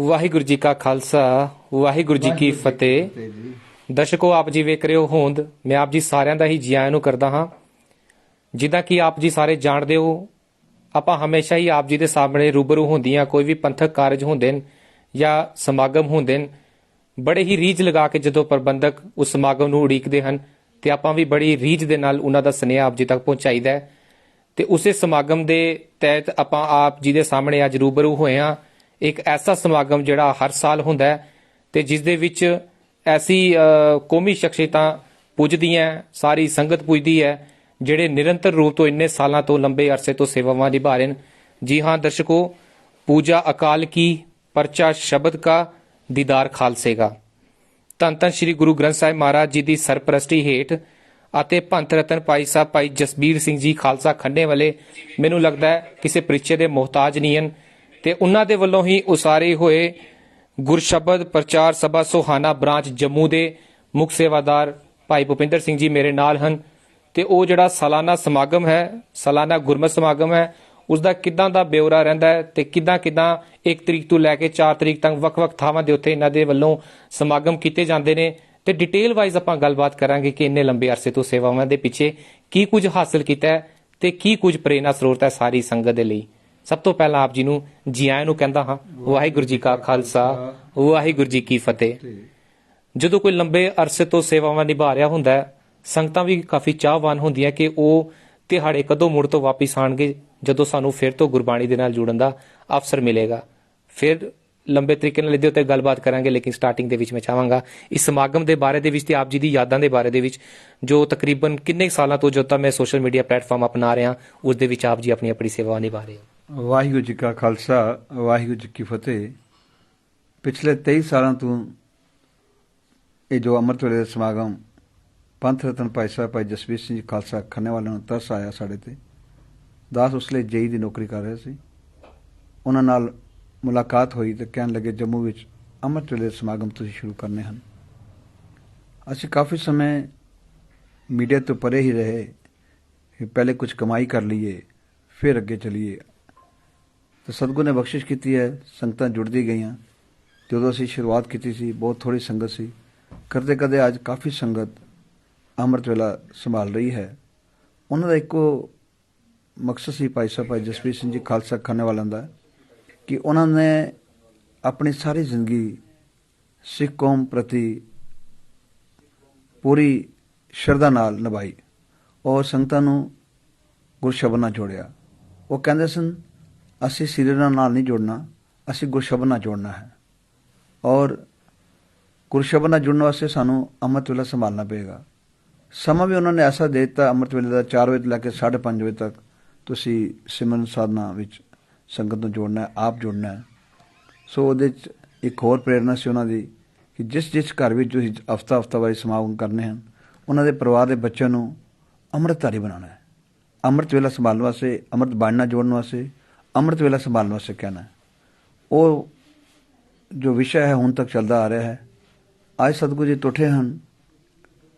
ਵਾਹਿਗੁਰੂ ਜੀ ਕਾ ਖਾਲਸਾ ਵਾਹਿਗੁਰੂ ਜੀ ਕੀ ਫਤਿਹ। ਦਰਸ਼ਕੋ ਆਪ ਜੀ ਵੇਖ ਰਹੇ ਹੋ ਹੋਂਦ। ਮੈਂ ਆਪ ਜੀ ਸਾਰਿਆਂ ਦਾ ਹੀ ਜੀ ਆਇਆਂ ਨੂੰ ਕਰਦਾ ਹਾਂ। ਜਿੱਦਾਂ ਕਿ ਆਪ ਜੀ ਸਾਰੇ ਜਾਣਦੇ ਹੋ ਆਪਾਂ ਹਮੇਸ਼ਾ ਹੀ ਆਪ ਜੀ ਦੇ ਸਾਹਮਣੇ ਰੂਬਰੂ ਹੁੰਦੀਆਂ ਕੋਈ ਵੀ ਪੰਥਕ ਕਾਰਜ ਹੁੰਦੇ ਨੇ ਜਾਂ ਸਮਾਗਮ ਹੁੰਦੇ ਨੇ ਬੜੇ ਹੀ ਰੀਝ ਲਗਾ ਕੇ ਜਦੋਂ ਪ੍ਰਬੰਧਕ ਉਸ ਸਮਾਗਮ ਨੂੰ ਉਡੀਕਦੇ ਹਨ ਤੇ ਆਪਾਂ ਵੀ ਬੜੀ ਰੀਝ ਦੇ ਨਾਲ ਉਹਨਾਂ ਦਾ ਸੁਨੇਹਾ ਆਪ ਜੀ ਤੱਕ ਪਹੁੰਚਾਈਦਾ ਤੇ ਉਸੇ ਸਮਾਗਮ ਦੇ ਤਹਿਤ ਆਪਾਂ ਆਪ ਜੀ ਦੇ ਸਾਹਮਣੇ ਅੱਜ ਰੂਬਰੂ ਹੋਏ ਹਾਂ। ਇੱਕ ਐਸਾ ਸਮਾਗਮ ਜਿਹੜਾ ਹਰ ਸਾਲ ਹੁੰਦਾ ਹੈ ਤੇ ਜਿਸ ਦੇ ਵਿੱਚ ਐਸੀ ਕੌਮੀ ਸ਼ਖਸੀਅਤਾਂ ਪੁੱਜਦੀਆਂ ਸਾਰੀ ਸੰਗਤ ਪੁੱਜਦੀ ਹੈ, ਜਿਹੜੇ ਨਿਰੰਤਰ ਰੂਪ ਤੋਂ ਇੰਨੇ ਸਾਲਾਂ ਤੋਂ ਲੰਬੇ ਅਰਸੇ ਤੋਂ ਸੇਵਾਵਾਂ ਨਿਭਾ ਰਹੇ ਨੇ ਜੀ ਹਾਂ ਦਰਸ਼ਕੋ, ਪੂਜਾ ਅਕਾਲ ਕੀ, ਪਰਚਾ ਸ਼ਬਦ ਕਾ, ਦੀਦਾਰ ਖਾਲਸੇਗਾ ਧੰਨ ਧੰਨ ਸ੍ਰੀ ਗੁਰੂ ਗ੍ਰੰਥ ਸਾਹਿਬ ਮਹਾਰਾਜ ਜੀ ਦੀ ਸਰਪ੍ਰਸਤੀ ਹੇਠ ਅਤੇ ਭੰਤ ਰਤਨ ਭਾਈ ਸਾਹਿਬ, ਭਾਈ ਜਸਬੀਰ ਸਿੰਘ ਜੀ ਖਾਲਸਾ ਖੰਡੇ ਵਾਲੇ, ਮੈਨੂੰ ਲੱਗਦਾ ਹੈ ਕਿਸੇ ਪ੍ਰੀਚੇ ਦੇ ਮੁਹਤਾਜ ਨਹੀਂ ਹਨ। ਤੇ ਉਹਨਾਂ ਦੇ ਵੱਲੋਂ ਹੀ ਉਸਾਰੇ ਹੋਏ ਗੁਰਸ਼ਬਦ ਪ੍ਰਚਾਰ ਸਭਾ ਸੋਹਾਨਾ ਬ੍ਰਾਂਚ ਜੰਮੂ ਦੇ ਮੁੱਖ ਸੇਵਾਦਾਰ ਭਾਈ ਭੁਪਿੰਦਰ ਸਿੰਘ ਜੀ ਮੇਰੇ ਨਾਲ ਹਨ ਤੇ ਉਹ ਜਿਹੜਾ ਸਾਲਾਨਾ ਸਮਾਗਮ ਹੈ, ਸਾਲਾਨਾ ਗੁਰਮਤਿ ਸਮਾਗਮ ਹੈ ਉਸ ਦਾ ਕਿਦਾਂ ਦਾ ਬਿਉਰਾ ਰਹਿੰਦਾ ਹੈ ਤੇ ਕਿਦਾਂ ਕਿਦਾਂ 1 ਤਰੀਕ ਤੋਂ ਲੈ ਕੇ 4 ਤਰੀਕ ਤੱਕ ਵੱਖ-ਵੱਖ ਥਾਵਾਂ ਦੇ ਉੱਤੇ ਇਹਨਾਂ ਦੇ ਵੱਲੋਂ ਸਮਾਗਮ ਕੀਤੇ ਜਾਂਦੇ ਨੇ ਤੇ ਡਿਟੇਲ ਵਾਈਜ਼ ਆਪਾਂ ਗੱਲਬਾਤ ਕਰਾਂਗੇ ਕਿ ਇੰਨੇ ਲੰਬੇ ਅਰਸੇ ਤੋਂ ਸੇਵਾਵਾਂ ਦੇ ਪਿੱਛੇ ਕੀ ਕੁਝ ਹਾਸਲ ਕੀਤਾ ਹੈ ਤੇ ਕੀ ਕੁਝ ਪ੍ਰੇਰਨਾ ਸਰੋਤ ਹੈ ਸਾਰੀ ਸੰਗਤ ਦੇ ਲਈ। ਸਭ ਤੋਂ ਪਹਿਲਾਂ ਆਪ ਜੀ ਨੂੰ ਜੀ ਆਇਆਂ ਨੂੰ ਕਹਿੰਦਾ ਹਾਂ ਵਾਹਿਗੁਰੂ ਜੀ ਕਾ ਖਾਲਸਾ ਵਾਹਿਗੁਰੂ ਜੀ ਕੀ ਫਤਿਹ। ਜਦੋਂ ਕੋਈ ਲੰਬੇ ਅਰਸੇ ਤੋਂ ਸੇਵਾਵਾਂ ਨਿਭਾ ਰਿਹਾ ਹੁੰਦਾ ਹੈ ਸੰਗਤਾਂ ਵੀ ਕਾਫੀ ਚਾਹਵਾਨ ਹੁੰਦੀਆਂ ਕਿ ਉਹ ਤਿਹਾੜੇ ਕਦੋਂ ਮੁੜ ਤੋਂ ਵਾਪਿਸ ਆਣਗੇ ਜਦੋਂ ਸਾਨੂੰ ਫਿਰ ਤੋਂ ਗੁਰਬਾਣੀ ਦੇ ਨਾਲ ਜੁੜਨ ਦਾ ਅਵਸਰ ਮਿਲੇਗਾ। ਫਿਰ ਲੰਬੇ ਤਰੀਕੇ ਨਾਲ ਇਹਦੇ ਉੱਤੇ ਗੱਲਬਾਤ ਕਰਾਂਗੇ ਲੇਕਿਨ ਸਟਾਰਟਿੰਗ ਦੇ ਵਿੱਚ ਮੈਂ ਚਾਹਾਂਗਾ ਇਸ ਸਮਾਗਮ ਦੇ ਬਾਰੇ ਦੇ ਵਿੱਚ ਤੇ ਆਪ ਜੀ ਦੀ ਯਾਦਾਂ ਦੇ ਬਾਰੇ ਦੇ ਵਿੱਚ ਜੋ ਤਕਰੀਬਨ ਕਿੰਨੇ ਸਾਲਾਂ ਤੋਂ ਜਦੋਂ ਤੱਕ ਮੈਂ ਸੋਸ਼ਲ ਮੀਡੀਆ ਪਲੇਟਫਾਰਮ ਅਪਣਾ ਰਿਹਾ ਉਸ ਦੇ ਵਿੱਚ ਆਪ ਜੀ ਆਪਣੀ ਆਪਣੀ ਸੇਵਾ ਨਿਭਾ ਰਹੇ ਹੋ। ਵਾਹਿਗੁਰੂ ਜੀ ਕਾ ਖਾਲਸਾ, ਵਾਹਿਗੁਰੂ ਜੀ ਕੀ ਫਤਿਹ। ਪਿਛਲੇ 23 ਸਾਲਾਂ ਤੋਂ ਇਹ ਜੋ ਅੰਮ੍ਰਿਤ ਵੇਲੇ ਦਾ ਸਮਾਗਮ ਪੰਥ ਰਤਨ ਭਾਈ ਸਾਹਿਬ, ਭਾਈ ਜਸਵੀਰ ਸਿੰਘ ਜੀ ਖਾਲਸਾ ਖੰਨੇ ਵਾਲਿਆਂ ਨੂੰ ਤਰਸ ਆਇਆ ਸਾਡੇ ਤੇ। ਦਾਸ ਉਸ ਲਈ ਜੇਈ ਦੀ ਨੌਕਰੀ ਕਰ ਰਹੇ ਸੀ। ਉਹਨਾਂ ਨਾਲ ਮੁਲਾਕਾਤ ਹੋਈ ਤੇ ਕਹਿਣ ਲੱਗੇ, ਜੰਮੂ ਵਿੱਚ ਅੰਮ੍ਰਿਤ ਵੇਲੇ ਦੇ ਸਮਾਗਮ ਤੁਸੀਂ ਸ਼ੁਰੂ ਕਰਨੇ ਹਨ। ਅਸੀਂ ਕਾਫੀ ਸਮੇਂ ਮੀਡੀਆ ਤੋਂ ਪਰੇ ਹੀ ਰਹੇ ਕਿ ਪਹਿਲੇ ਕੁਝ ਕਮਾਈ ਕਰ ਲਈਏ, ਫਿਰ ਅੱਗੇ ਚਲੀਏ। ਤੇ ਸਤਿਗੁਰ ਨੇ ਬਖਸ਼ਿਸ਼ ਕੀਤੀ ਹੈ ਸੰਗਤਾਂ ਜੁੜਦੀ ਗਈਆਂ ਜਦੋਂ ਅਸੀਂ ਸ਼ੁਰੂਆਤ ਕੀਤੀ ਸੀ ਬਹੁਤ ਥੋੜੀ ਸੰਗਤ ਸੀ ਕਰਦੇ ਕਰਦੇ ਅੱਜ ਕਾਫੀ ਸੰਗਤ ਅੰਮ੍ਰਿਤ ਵੇਲਾ ਸੰਭਾਲ ਰਹੀ ਹੈ ਉਹਨਾਂ ਦਾ ਇੱਕੋ ਮਕਸਦ ਸੀ ਭਾਈ ਸਾਹਿਬ ਭਾਈ ਜਸਪ੍ਰੀਤ ਸਿੰਘ ਜੀ ਖਾਲਸਾ ਖਾਨੇ ਵਾਲਿਆਂ ਦਾ ਕਿ ਉਹਨਾਂ ਨੇ ਆਪਣੀ ਸਾਰੀ ਜ਼ਿੰਦਗੀ ਸਿੱਖ ਕੌਮ ਪ੍ਰਤੀ ਪੂਰੀ ਸ਼ਰਧਾ ਨਾਲ ਨਿਭਾਈ ਔਰ ਸੰਗਤਾਂ ਨੂੰ ਗੁਰਸ਼ਬਦ ਨਾਲ ਜੋੜਿਆ ਉਹ ਕਹਿੰਦੇ ਸਨ ਅਸੀਂ ਸਿਰਨਾ ਨਾਲ ਨਹੀਂ ਜੁੜਨਾ, ਅਸੀਂ ਗੁਰਸ਼ਬਦ ਨਾਲ ਜੋੜਨਾ ਹੈ। ਔਰ ਗੁਰਸ਼ਬਦ ਨਾਲ ਜੁੜਨ ਵਾਸਤੇ ਸਾਨੂੰ ਅੰਮ੍ਰਿਤ ਵੇਲਾ ਸੰਭਾਲਣਾ ਪਏਗਾ। ਸਮਾਂ ਵੀ ਉਹਨਾਂ ਨੇ ਐਸਾ ਦੇ ਦਿੱਤਾ, ਅੰਮ੍ਰਿਤ ਵੇਲੇ ਦਾ 4 ਵਜੇ ਤੋਂ ਲੈ ਕੇ 5:30 ਵਜੇ ਤੱਕ ਤੁਸੀਂ ਸਿਮਰਨ ਸਾਧਨਾ ਵਿੱਚ ਸੰਗਤ ਨੂੰ ਜੋੜਨਾ ਹੈ, ਆਪ ਜੋੜਨਾ ਹੈ। ਸੋ ਉਹਦੇ ਚ ਇੱਕ ਹੋਰ ਪ੍ਰੇਰਣਾ ਸੀ ਉਹਨਾਂ ਦੀ ਕਿ ਜਿਸ ਜਿਸ ਘਰ ਵਿੱਚ ਤੁਸੀਂ ਹਫਤਾ ਹਫਤਾ ਵਾਰੀ ਸਮਾਗਮ ਕਰਨੇ ਹਨ, ਉਹਨਾਂ ਦੇ ਪਰਿਵਾਰ ਦੇ ਬੱਚਿਆਂ ਨੂੰ ਅੰਮ੍ਰਿਤਧਾਰੀ ਬਣਾਉਣਾ ਹੈ। ਅੰਮ੍ਰਿਤ ਵੇਲਾ ਸੰਭਾਲਣ ਵਾਸਤੇ, ਅੰਮ੍ਰਿਤ ਬਾਣਨਾ ਜੋੜਨ ਵਾਸਤੇ ਅੰਮ੍ਰਿਤ ਵੇਲਾ ਸੰਭਾਲਣ ਵਾਸਤੇ ਕਹਿਣਾ ਉਹ ਜੋ ਵਿਸ਼ਾ ਹੈ, ਹੁਣ ਤੱਕ ਚੱਲਦਾ ਆ ਰਿਹਾ ਹੈ। ਅੱਜ ਸਤਿਗੁਰੂ ਜੀ ਟੁੱਟੇ ਹਨ।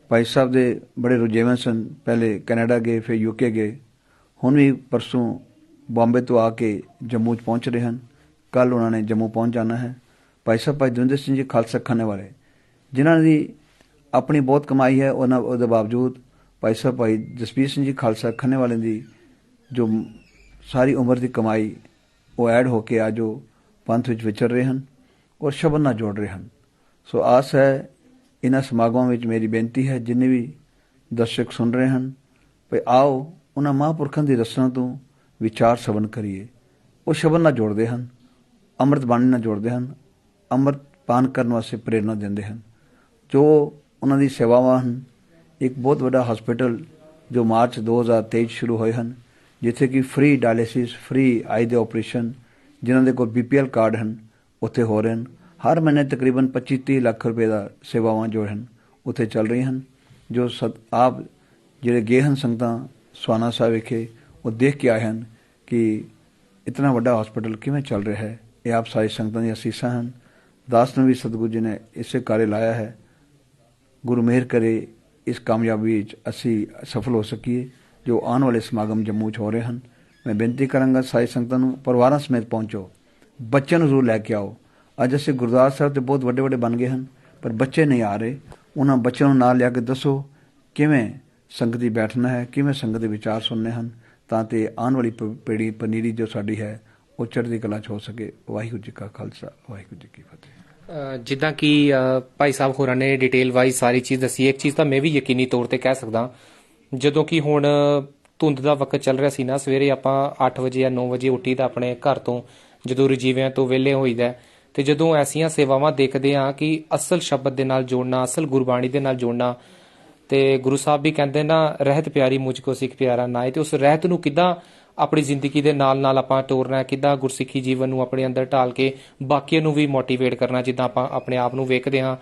ਭਾਈ ਸਾਹਿਬ ਦੇ ਬੜੇ ਰੁਝੇਵੇਂ ਸਨ। ਪਹਿਲੇ ਕੈਨੇਡਾ ਗਏ, ਫਿਰ ਯੂਕੇ ਗਏ। ਹੁਣ ਵੀ ਪਰਸੋਂ ਬੰਬੇ ਤੋਂ ਆ ਕੇ ਜੰਮੂ ਚ ਪਹੁੰਚ ਰਹੇ ਹਨ। ਕੱਲ ਉਹਨਾਂ ਨੇ ਜੰਮੂ ਪਹੁੰਚ ਜਾਣਾ ਹੈ। ਭਾਈ ਸਾਹਿਬ, ਭਾਈ ਦਵਿੰਦਰ ਸਿੰਘ ਜੀ ਖਾਲਸਾ ਖਾਨੇ ਵਾਲੇ। ਜਿਨ੍ਹਾਂ ਦੀ ਆਪਣੀ ਬਹੁਤ ਕਮਾਈ ਹੈ, ਉਹਨਾਂ ਉਹਦੇ ਬਾਵਜੂਦ ਭਾਈ ਸਾਹਿਬ, ਭਾਈ ਜਸਪੀਰ ਸਿੰਘ ਜੀ ਖਾਲਸਾ ਖਾਨੇ ਵਾਲਿਆਂ ਦੀ ਜੋ ਸਾਰੀ ਉਮਰ ਦੀ ਕਮਾਈ ਉਹ ਐਡ ਹੋ ਕੇ ਅੱਜ ਉਹ ਪੰਥ ਵਿੱਚ ਵਿਚਰ ਰਹੇ ਹਨ ਔਰ ਸ਼ਬਦ ਨਾਲ ਜੋੜ ਰਹੇ ਹਨ। ਸੋ ਆਸ ਹੈ ਇਹਨਾਂ ਸਮਾਗਮਾਂ ਵਿੱਚ ਮੇਰੀ ਬੇਨਤੀ ਹੈ ਜਿੰਨੇ ਵੀ ਦਰਸ਼ਕ ਸੁਣ ਰਹੇ ਹਨ, ਭਈ ਆਓ ਉਹਨਾਂ ਮਹਾਂਪੁਰਖਾਂ ਦੀ ਰਸਨਾ ਤੋਂ ਵਿਚਾਰ ਸਵਨ ਕਰੀਏ। ਉਹ ਸ਼ਬਦ ਨਾਲ ਜੋੜਦੇ ਹਨ, ਅੰਮ੍ਰਿਤ ਬਾਣੀ ਨਾਲ ਜੋੜਦੇ ਹਨ, ਅੰਮ੍ਰਿਤ ਪਾਨ ਕਰਨ ਵਾਸਤੇ ਪ੍ਰੇਰਣਾ ਦਿੰਦੇ ਹਨ। ਜੋ ਉਹਨਾਂ ਦੀ ਸੇਵਾਵਾਂ ਹਨ, ਇੱਕ ਬਹੁਤ ਵੱਡਾ ਹਸਪੀਟਲ ਜੋ ਮਾਰਚ 2023 ਸ਼ੁਰੂ ਹੋਏ ਹਨ ਜਿੱਥੇ ਕਿ ਫ੍ਰੀ ਡਾਇਲਿਸਿਸ ਫ੍ਰੀ ਆਈ ਦੇ ਆਪਰੇਸ਼ਨ ਜਿਨ੍ਹਾਂ ਦੇ ਕੋਲ ਬੀਪੀਐਲ ਕਾਰਡ ਹਨ, ਉੱਥੇ ਹੋ ਰਹੇ ਹਨ। ਹਰ ਮਹੀਨੇ ਤਕਰੀਬਨ 25-30 ਲੱਖ ਰੁਪਏ ਦਾ ਸੇਵਾਵਾਂ ਜੋ ਹਨ, ਉੱਥੇ ਚੱਲ ਰਹੀਆਂ ਹਨ। ਜੋ ਸਤ ਆਪ ਜਿਹੜੇ ਗਏ ਹਨ ਸੰਗਤਾਂ ਸਵਾਨਾ ਸਾਹਿਬ ਵਿਖੇ, ਉਹ ਦੇਖ ਕੇ ਆਏ ਹਨ ਕਿ ਇਤਨਾ ਵੱਡਾ ਹਸਪੀਟਲ ਕਿਵੇਂ ਚੱਲ ਰਿਹਾ ਹੈ। ਇਹ ਆਪ ਸਾਰੇ ਸੰਗਤਾਂ ਦੀਆਂ ਅਸੀਸਾਂ ਹਨ। ਦਾਸ ਨੂੰ ਵੀ ਸਤਿਗੁਰੂ ਜੀ ਨੇ ਇਸੇ ਕਾਰੇ ਲਾਇਆ ਹੈ। ਗੁਰੂ ਮਿਹਰ ਕਰੇ, ਇਸ ਕਾਮਯਾਬੀ ਵਿੱਚ ਅਸੀਂ ਸਫਲ ਹੋ ਸਕੀਏ। ਜੋ ਆਉਣ ਵਾਲੇ ਸਮਾਗਮ ਜੰਮੂ 'ਚ ਹੋ ਰਹੇ ਹਨ। ਮੈਂ ਬੇਨਤੀ ਕਰਾਂਗਾ ਸਾਰੀ ਸੰਗਤਾਂ ਨੂੰ, ਪਰਿਵਾਰਾਂ ਸਮੇਤ ਪਹੁੰਚੋ। ਬੱਚਿਆਂ ਨੂੰ ਜ਼ਰੂਰ ਲੈ ਕੇ ਆਓ। ਅੱਜ ਅਸੀਂ ਗੁਰਦੁਆਰਾ ਸਾਹਿਬ ਤੇ ਬਹੁਤ ਵੱਡੇ ਵੱਡੇ ਬਣ ਗਏ ਹਨ, ਪਰ ਬੱਚੇ ਨਹੀਂ ਆ ਰਹੇ। ਉਹਨਾਂ ਬੱਚਿਆਂ ਨੂੰ ਨਾਲ ਲਿਆ ਕੇ ਦੱਸੋ, ਕਿਵੇਂ ਸੰਗਤ ਦੀ ਬੈਠਣਾ ਹੈ, ਕਿਵੇਂ ਸੰਗਤ ਦੇ ਵਿਚਾਰ ਸੁਣਨੇ ਹਨ, ਤਾਂ ਤੇ ਆਉਣ ਵਾਲੀ ਪ- ਪੀੜ੍ਹੀ, ਪਨੀਰੀ ਜੋ ਸਾਡੀ ਹੈ, ਉਹ ਚੜ੍ਹਦੀ ਕਲਾ ਚ ਹੋ ਸਕੇ। ਵਾਹਿਗੁਰੂ ਜੀ ਕਾ ਖਾਲਸਾ, ਵਾਹਿਗੁਰੂ ਜੀ ਕੀ ਫਤਿਹ। ਜਿੱਦਾਂ ਕਿ ਭਾਈ ਸਾਹਿਬ ਹੋਰਾਂ ਨੇ ਡਿਟੇਲ ਵਾਈਜ਼ ਸਾਰੀ ਚੀਜ਼ ਦੱਸੀ ਇੱਕ ਚੀਜ਼ ਤਾਂ ਮੈਂ ਵੀ ਯਕੀਨੀ ਤੌਰ ਤੇ ਕਹਿ ਸਕਦਾ ਜਦੋਂ ਕਿ ਹੁਣ ਧੁੰਦ ਦਾ ਵਕਤ ਚੱਲ ਰਿਹਾ ਸੀ ਨਾ ਸਵੇਰੇ ਆਪਾਂ 8 ਵਜੇ ਜਾਂ 9 ਵਜੇ ਉੱਠੀ ਤਾਂ ਆਪਣੇ ਘਰ ਤੋਂ ਜਦੋਂ ਰਜੀਵਿਆਂ ਤੋਂ ਵਿਹਲੇ ਹੋਈਦਾ ਹੈ, ਤੇ ਜਦੋਂ ਐਸੀਆਂ ਸੇਵਾਵਾਂ ਦੇਖਦੇ ਆ ਕਿ ਅਸਲ ਸ਼ਬਦ ਦੇ ਨਾਲ ਜੋੜਨਾ ਅਸਲ ਗੁਰਬਾਣੀ ਦੇ ਨਾਲ ਜੋੜਨਾ ਤੇ ਗੁਰੂ ਸਾਹਿਬ ਵੀ ਕਹਿੰਦੇ ਨਾ ਰਹਿਤ ਪਿਆਰੀ ਮੁਝ ਕੋ ਸਿੱਖ ਪਿਆਰਾ ਨਾਏ ਤੇ ਉਸ ਰਹਿਤ ਨੂੰ ਕਿੱਦਾਂ ਆਪਣੀ ਜ਼ਿੰਦਗੀ ਦੇ ਨਾਲ ਨਾਲ ਆਪਾਂ ਤੋਰਨਾ ਹੈ ਕਿੱਦਾਂ ਗੁਰਸਿੱਖੀ ਜੀਵਨ ਨੂੰ ਆਪਣੇ ਅੰਦਰ ਢਾਲ ਕੇ ਬਾਕੀਆਂ ਨੂੰ ਵੀ ਮੋਟੀਵੇਟ ਕਰਨਾ ਜਿੱਦਾਂ ਆਪਾਂ ਆਪਣੇ ਆਪ ਨੂੰ ਵੇਖਦੇ ਹਾਂ।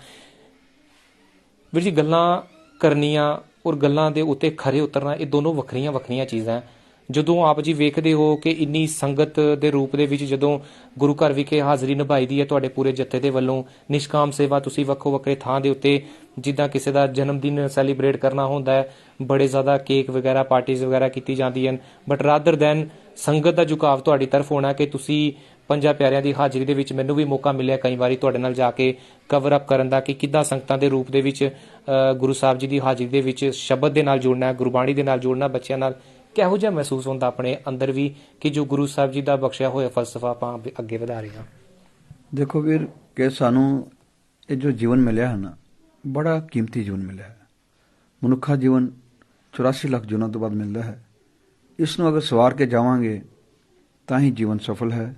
ਵੀਰ ਜੀ ਗੱਲਾਂ ਕਰਨੀਆਂ ਔਰ ਗੱਲਾਂ ਦੇ ਉੱਤੇ ਖਰੇ ਉਤਰਨਾ, ਇਹ ਦੋਨੋਂ ਵੱਖਰੀਆਂ ਵੱਖਰੀਆਂ ਚੀਜ਼ਾਂ ਹੈ। ਜਦੋਂ ਆਪ ਜੀ ਵੇਖਦੇ ਹੋ ਕਿ ਇੰਨੀ ਸੰਗਤ ਦੇ ਰੂਪ ਦੇ ਵਿੱਚ ਜਦੋਂ ਗੁਰੂ ਘਰ ਵਿਖੇ ਹਾਜ਼ਰੀ ਨਿਭਾਈ ਦੀ ਹੈ ਤੁਹਾਡੇ ਪੂਰੇ ਜੱਥੇ ਦੇ ਵੱਲੋਂ, ਨਿਸ਼ਕਾਮ ਸੇਵਾ ਤੁਸੀਂ ਵੱਖੋ ਵੱਖਰੇ ਥਾਂ ਦੇ ਉੱਤੇ ਜਿੱਦਾਂ ਕਿਸੇ ਦਾ ਜਨਮ ਦਿਨ ਸੈਲੀਬ੍ਰੇਟ ਕਰਨਾ ਹੁੰਦਾ ਹੈ, ਬੜੇ ਜ਼ਿਆਦਾ ਕੇਕ ਵਗੈਰਾ ਪਾਰਟੀਆਂ ਵਗੈਰਾ ਕੀਤੀ ਜਾਂਦੀਆਂ ਹਨ ਬਟ ਰਾਦਰ ਦੈਨ ਸੰਗਤ ਦਾ ਝੁਕਾਵ ਤੁਹਾਡੀ ਤਰਫ ਹੋਣਾ ਕਿ ਤੁਸੀਂ ਪੰਜਾਂ ਪਿਆਰਿਆਂ ਦੀ ਹਾਜ਼ਰੀ ਦੇ ਵਿੱਚ ਮੈਨੂੰ ਵੀ ਮੌਕਾ ਮਿਲਿਆ ਕਈ ਵਾਰੀ ਤੁਹਾਡੇ ਨਾਲ ਜਾ ਕੇ ਕਵਰ ਅਪ ਕਰਨ ਦਾ ਕਿ ਕਿੱਦਾਂ ਸੰਗਤਾਂ ਦੇ ਰੂਪ ਦੇ ਵਿੱਚ ਗੁਰੂ ਸਾਹਿਬ ਜੀ ਦੀ ਹਾਜ਼ਰੀ ਦੇ ਵਿੱਚ ਸ਼ਬਦ ਦੇ ਨਾਲ ਜੁੜਨਾ, ਗੁਰਬਾਣੀ ਦੇ ਨਾਲ ਜੁੜਨਾ ਬੱਚਿਆਂ ਨਾਲ ਕਿਹੋ ਜਿਹਾ ਮਹਿਸੂਸ ਹੁੰਦਾ ਆਪਣੇ ਅੰਦਰ ਵੀ ਕਿ ਜੋ ਗੁਰੂ ਸਾਹਿਬ ਜੀ ਦਾ ਬਖਸ਼ਿਆ ਹੋਇਆ ਫਲਸਫਾ ਆਪਾਂ ਅੱਗੇ- ਵਧਾ ਰਹੇ ਹਾਂ? ਦੇਖੋ ਵੀਰ, ਕਿ ਸਾਨੂੰ ਇਹ ਜੋ ਜੀਵਨ ਮਿਲਿਆ ਹੈ ਨਾ, ਬੜਾ ਕੀਮਤੀ ਜੀਵਨ ਮਿਲਿਆ ਹੈ। ਮਨੁੱਖਾ ਜੀਵਨ 84 ਲੱਖ ਜੂਨਾਂ ਤੋਂ ਬਾਅਦ ਮਿਲਦਾ ਹੈ। ਇਸ ਨੂੰ ਅਗਰ ਸਵਾਰ ਕੇ ਜਾਵਾਂਗੇ, ਤਾਂ ਹੀ ਜੀਵਨ ਸਫਲ ਹੈ।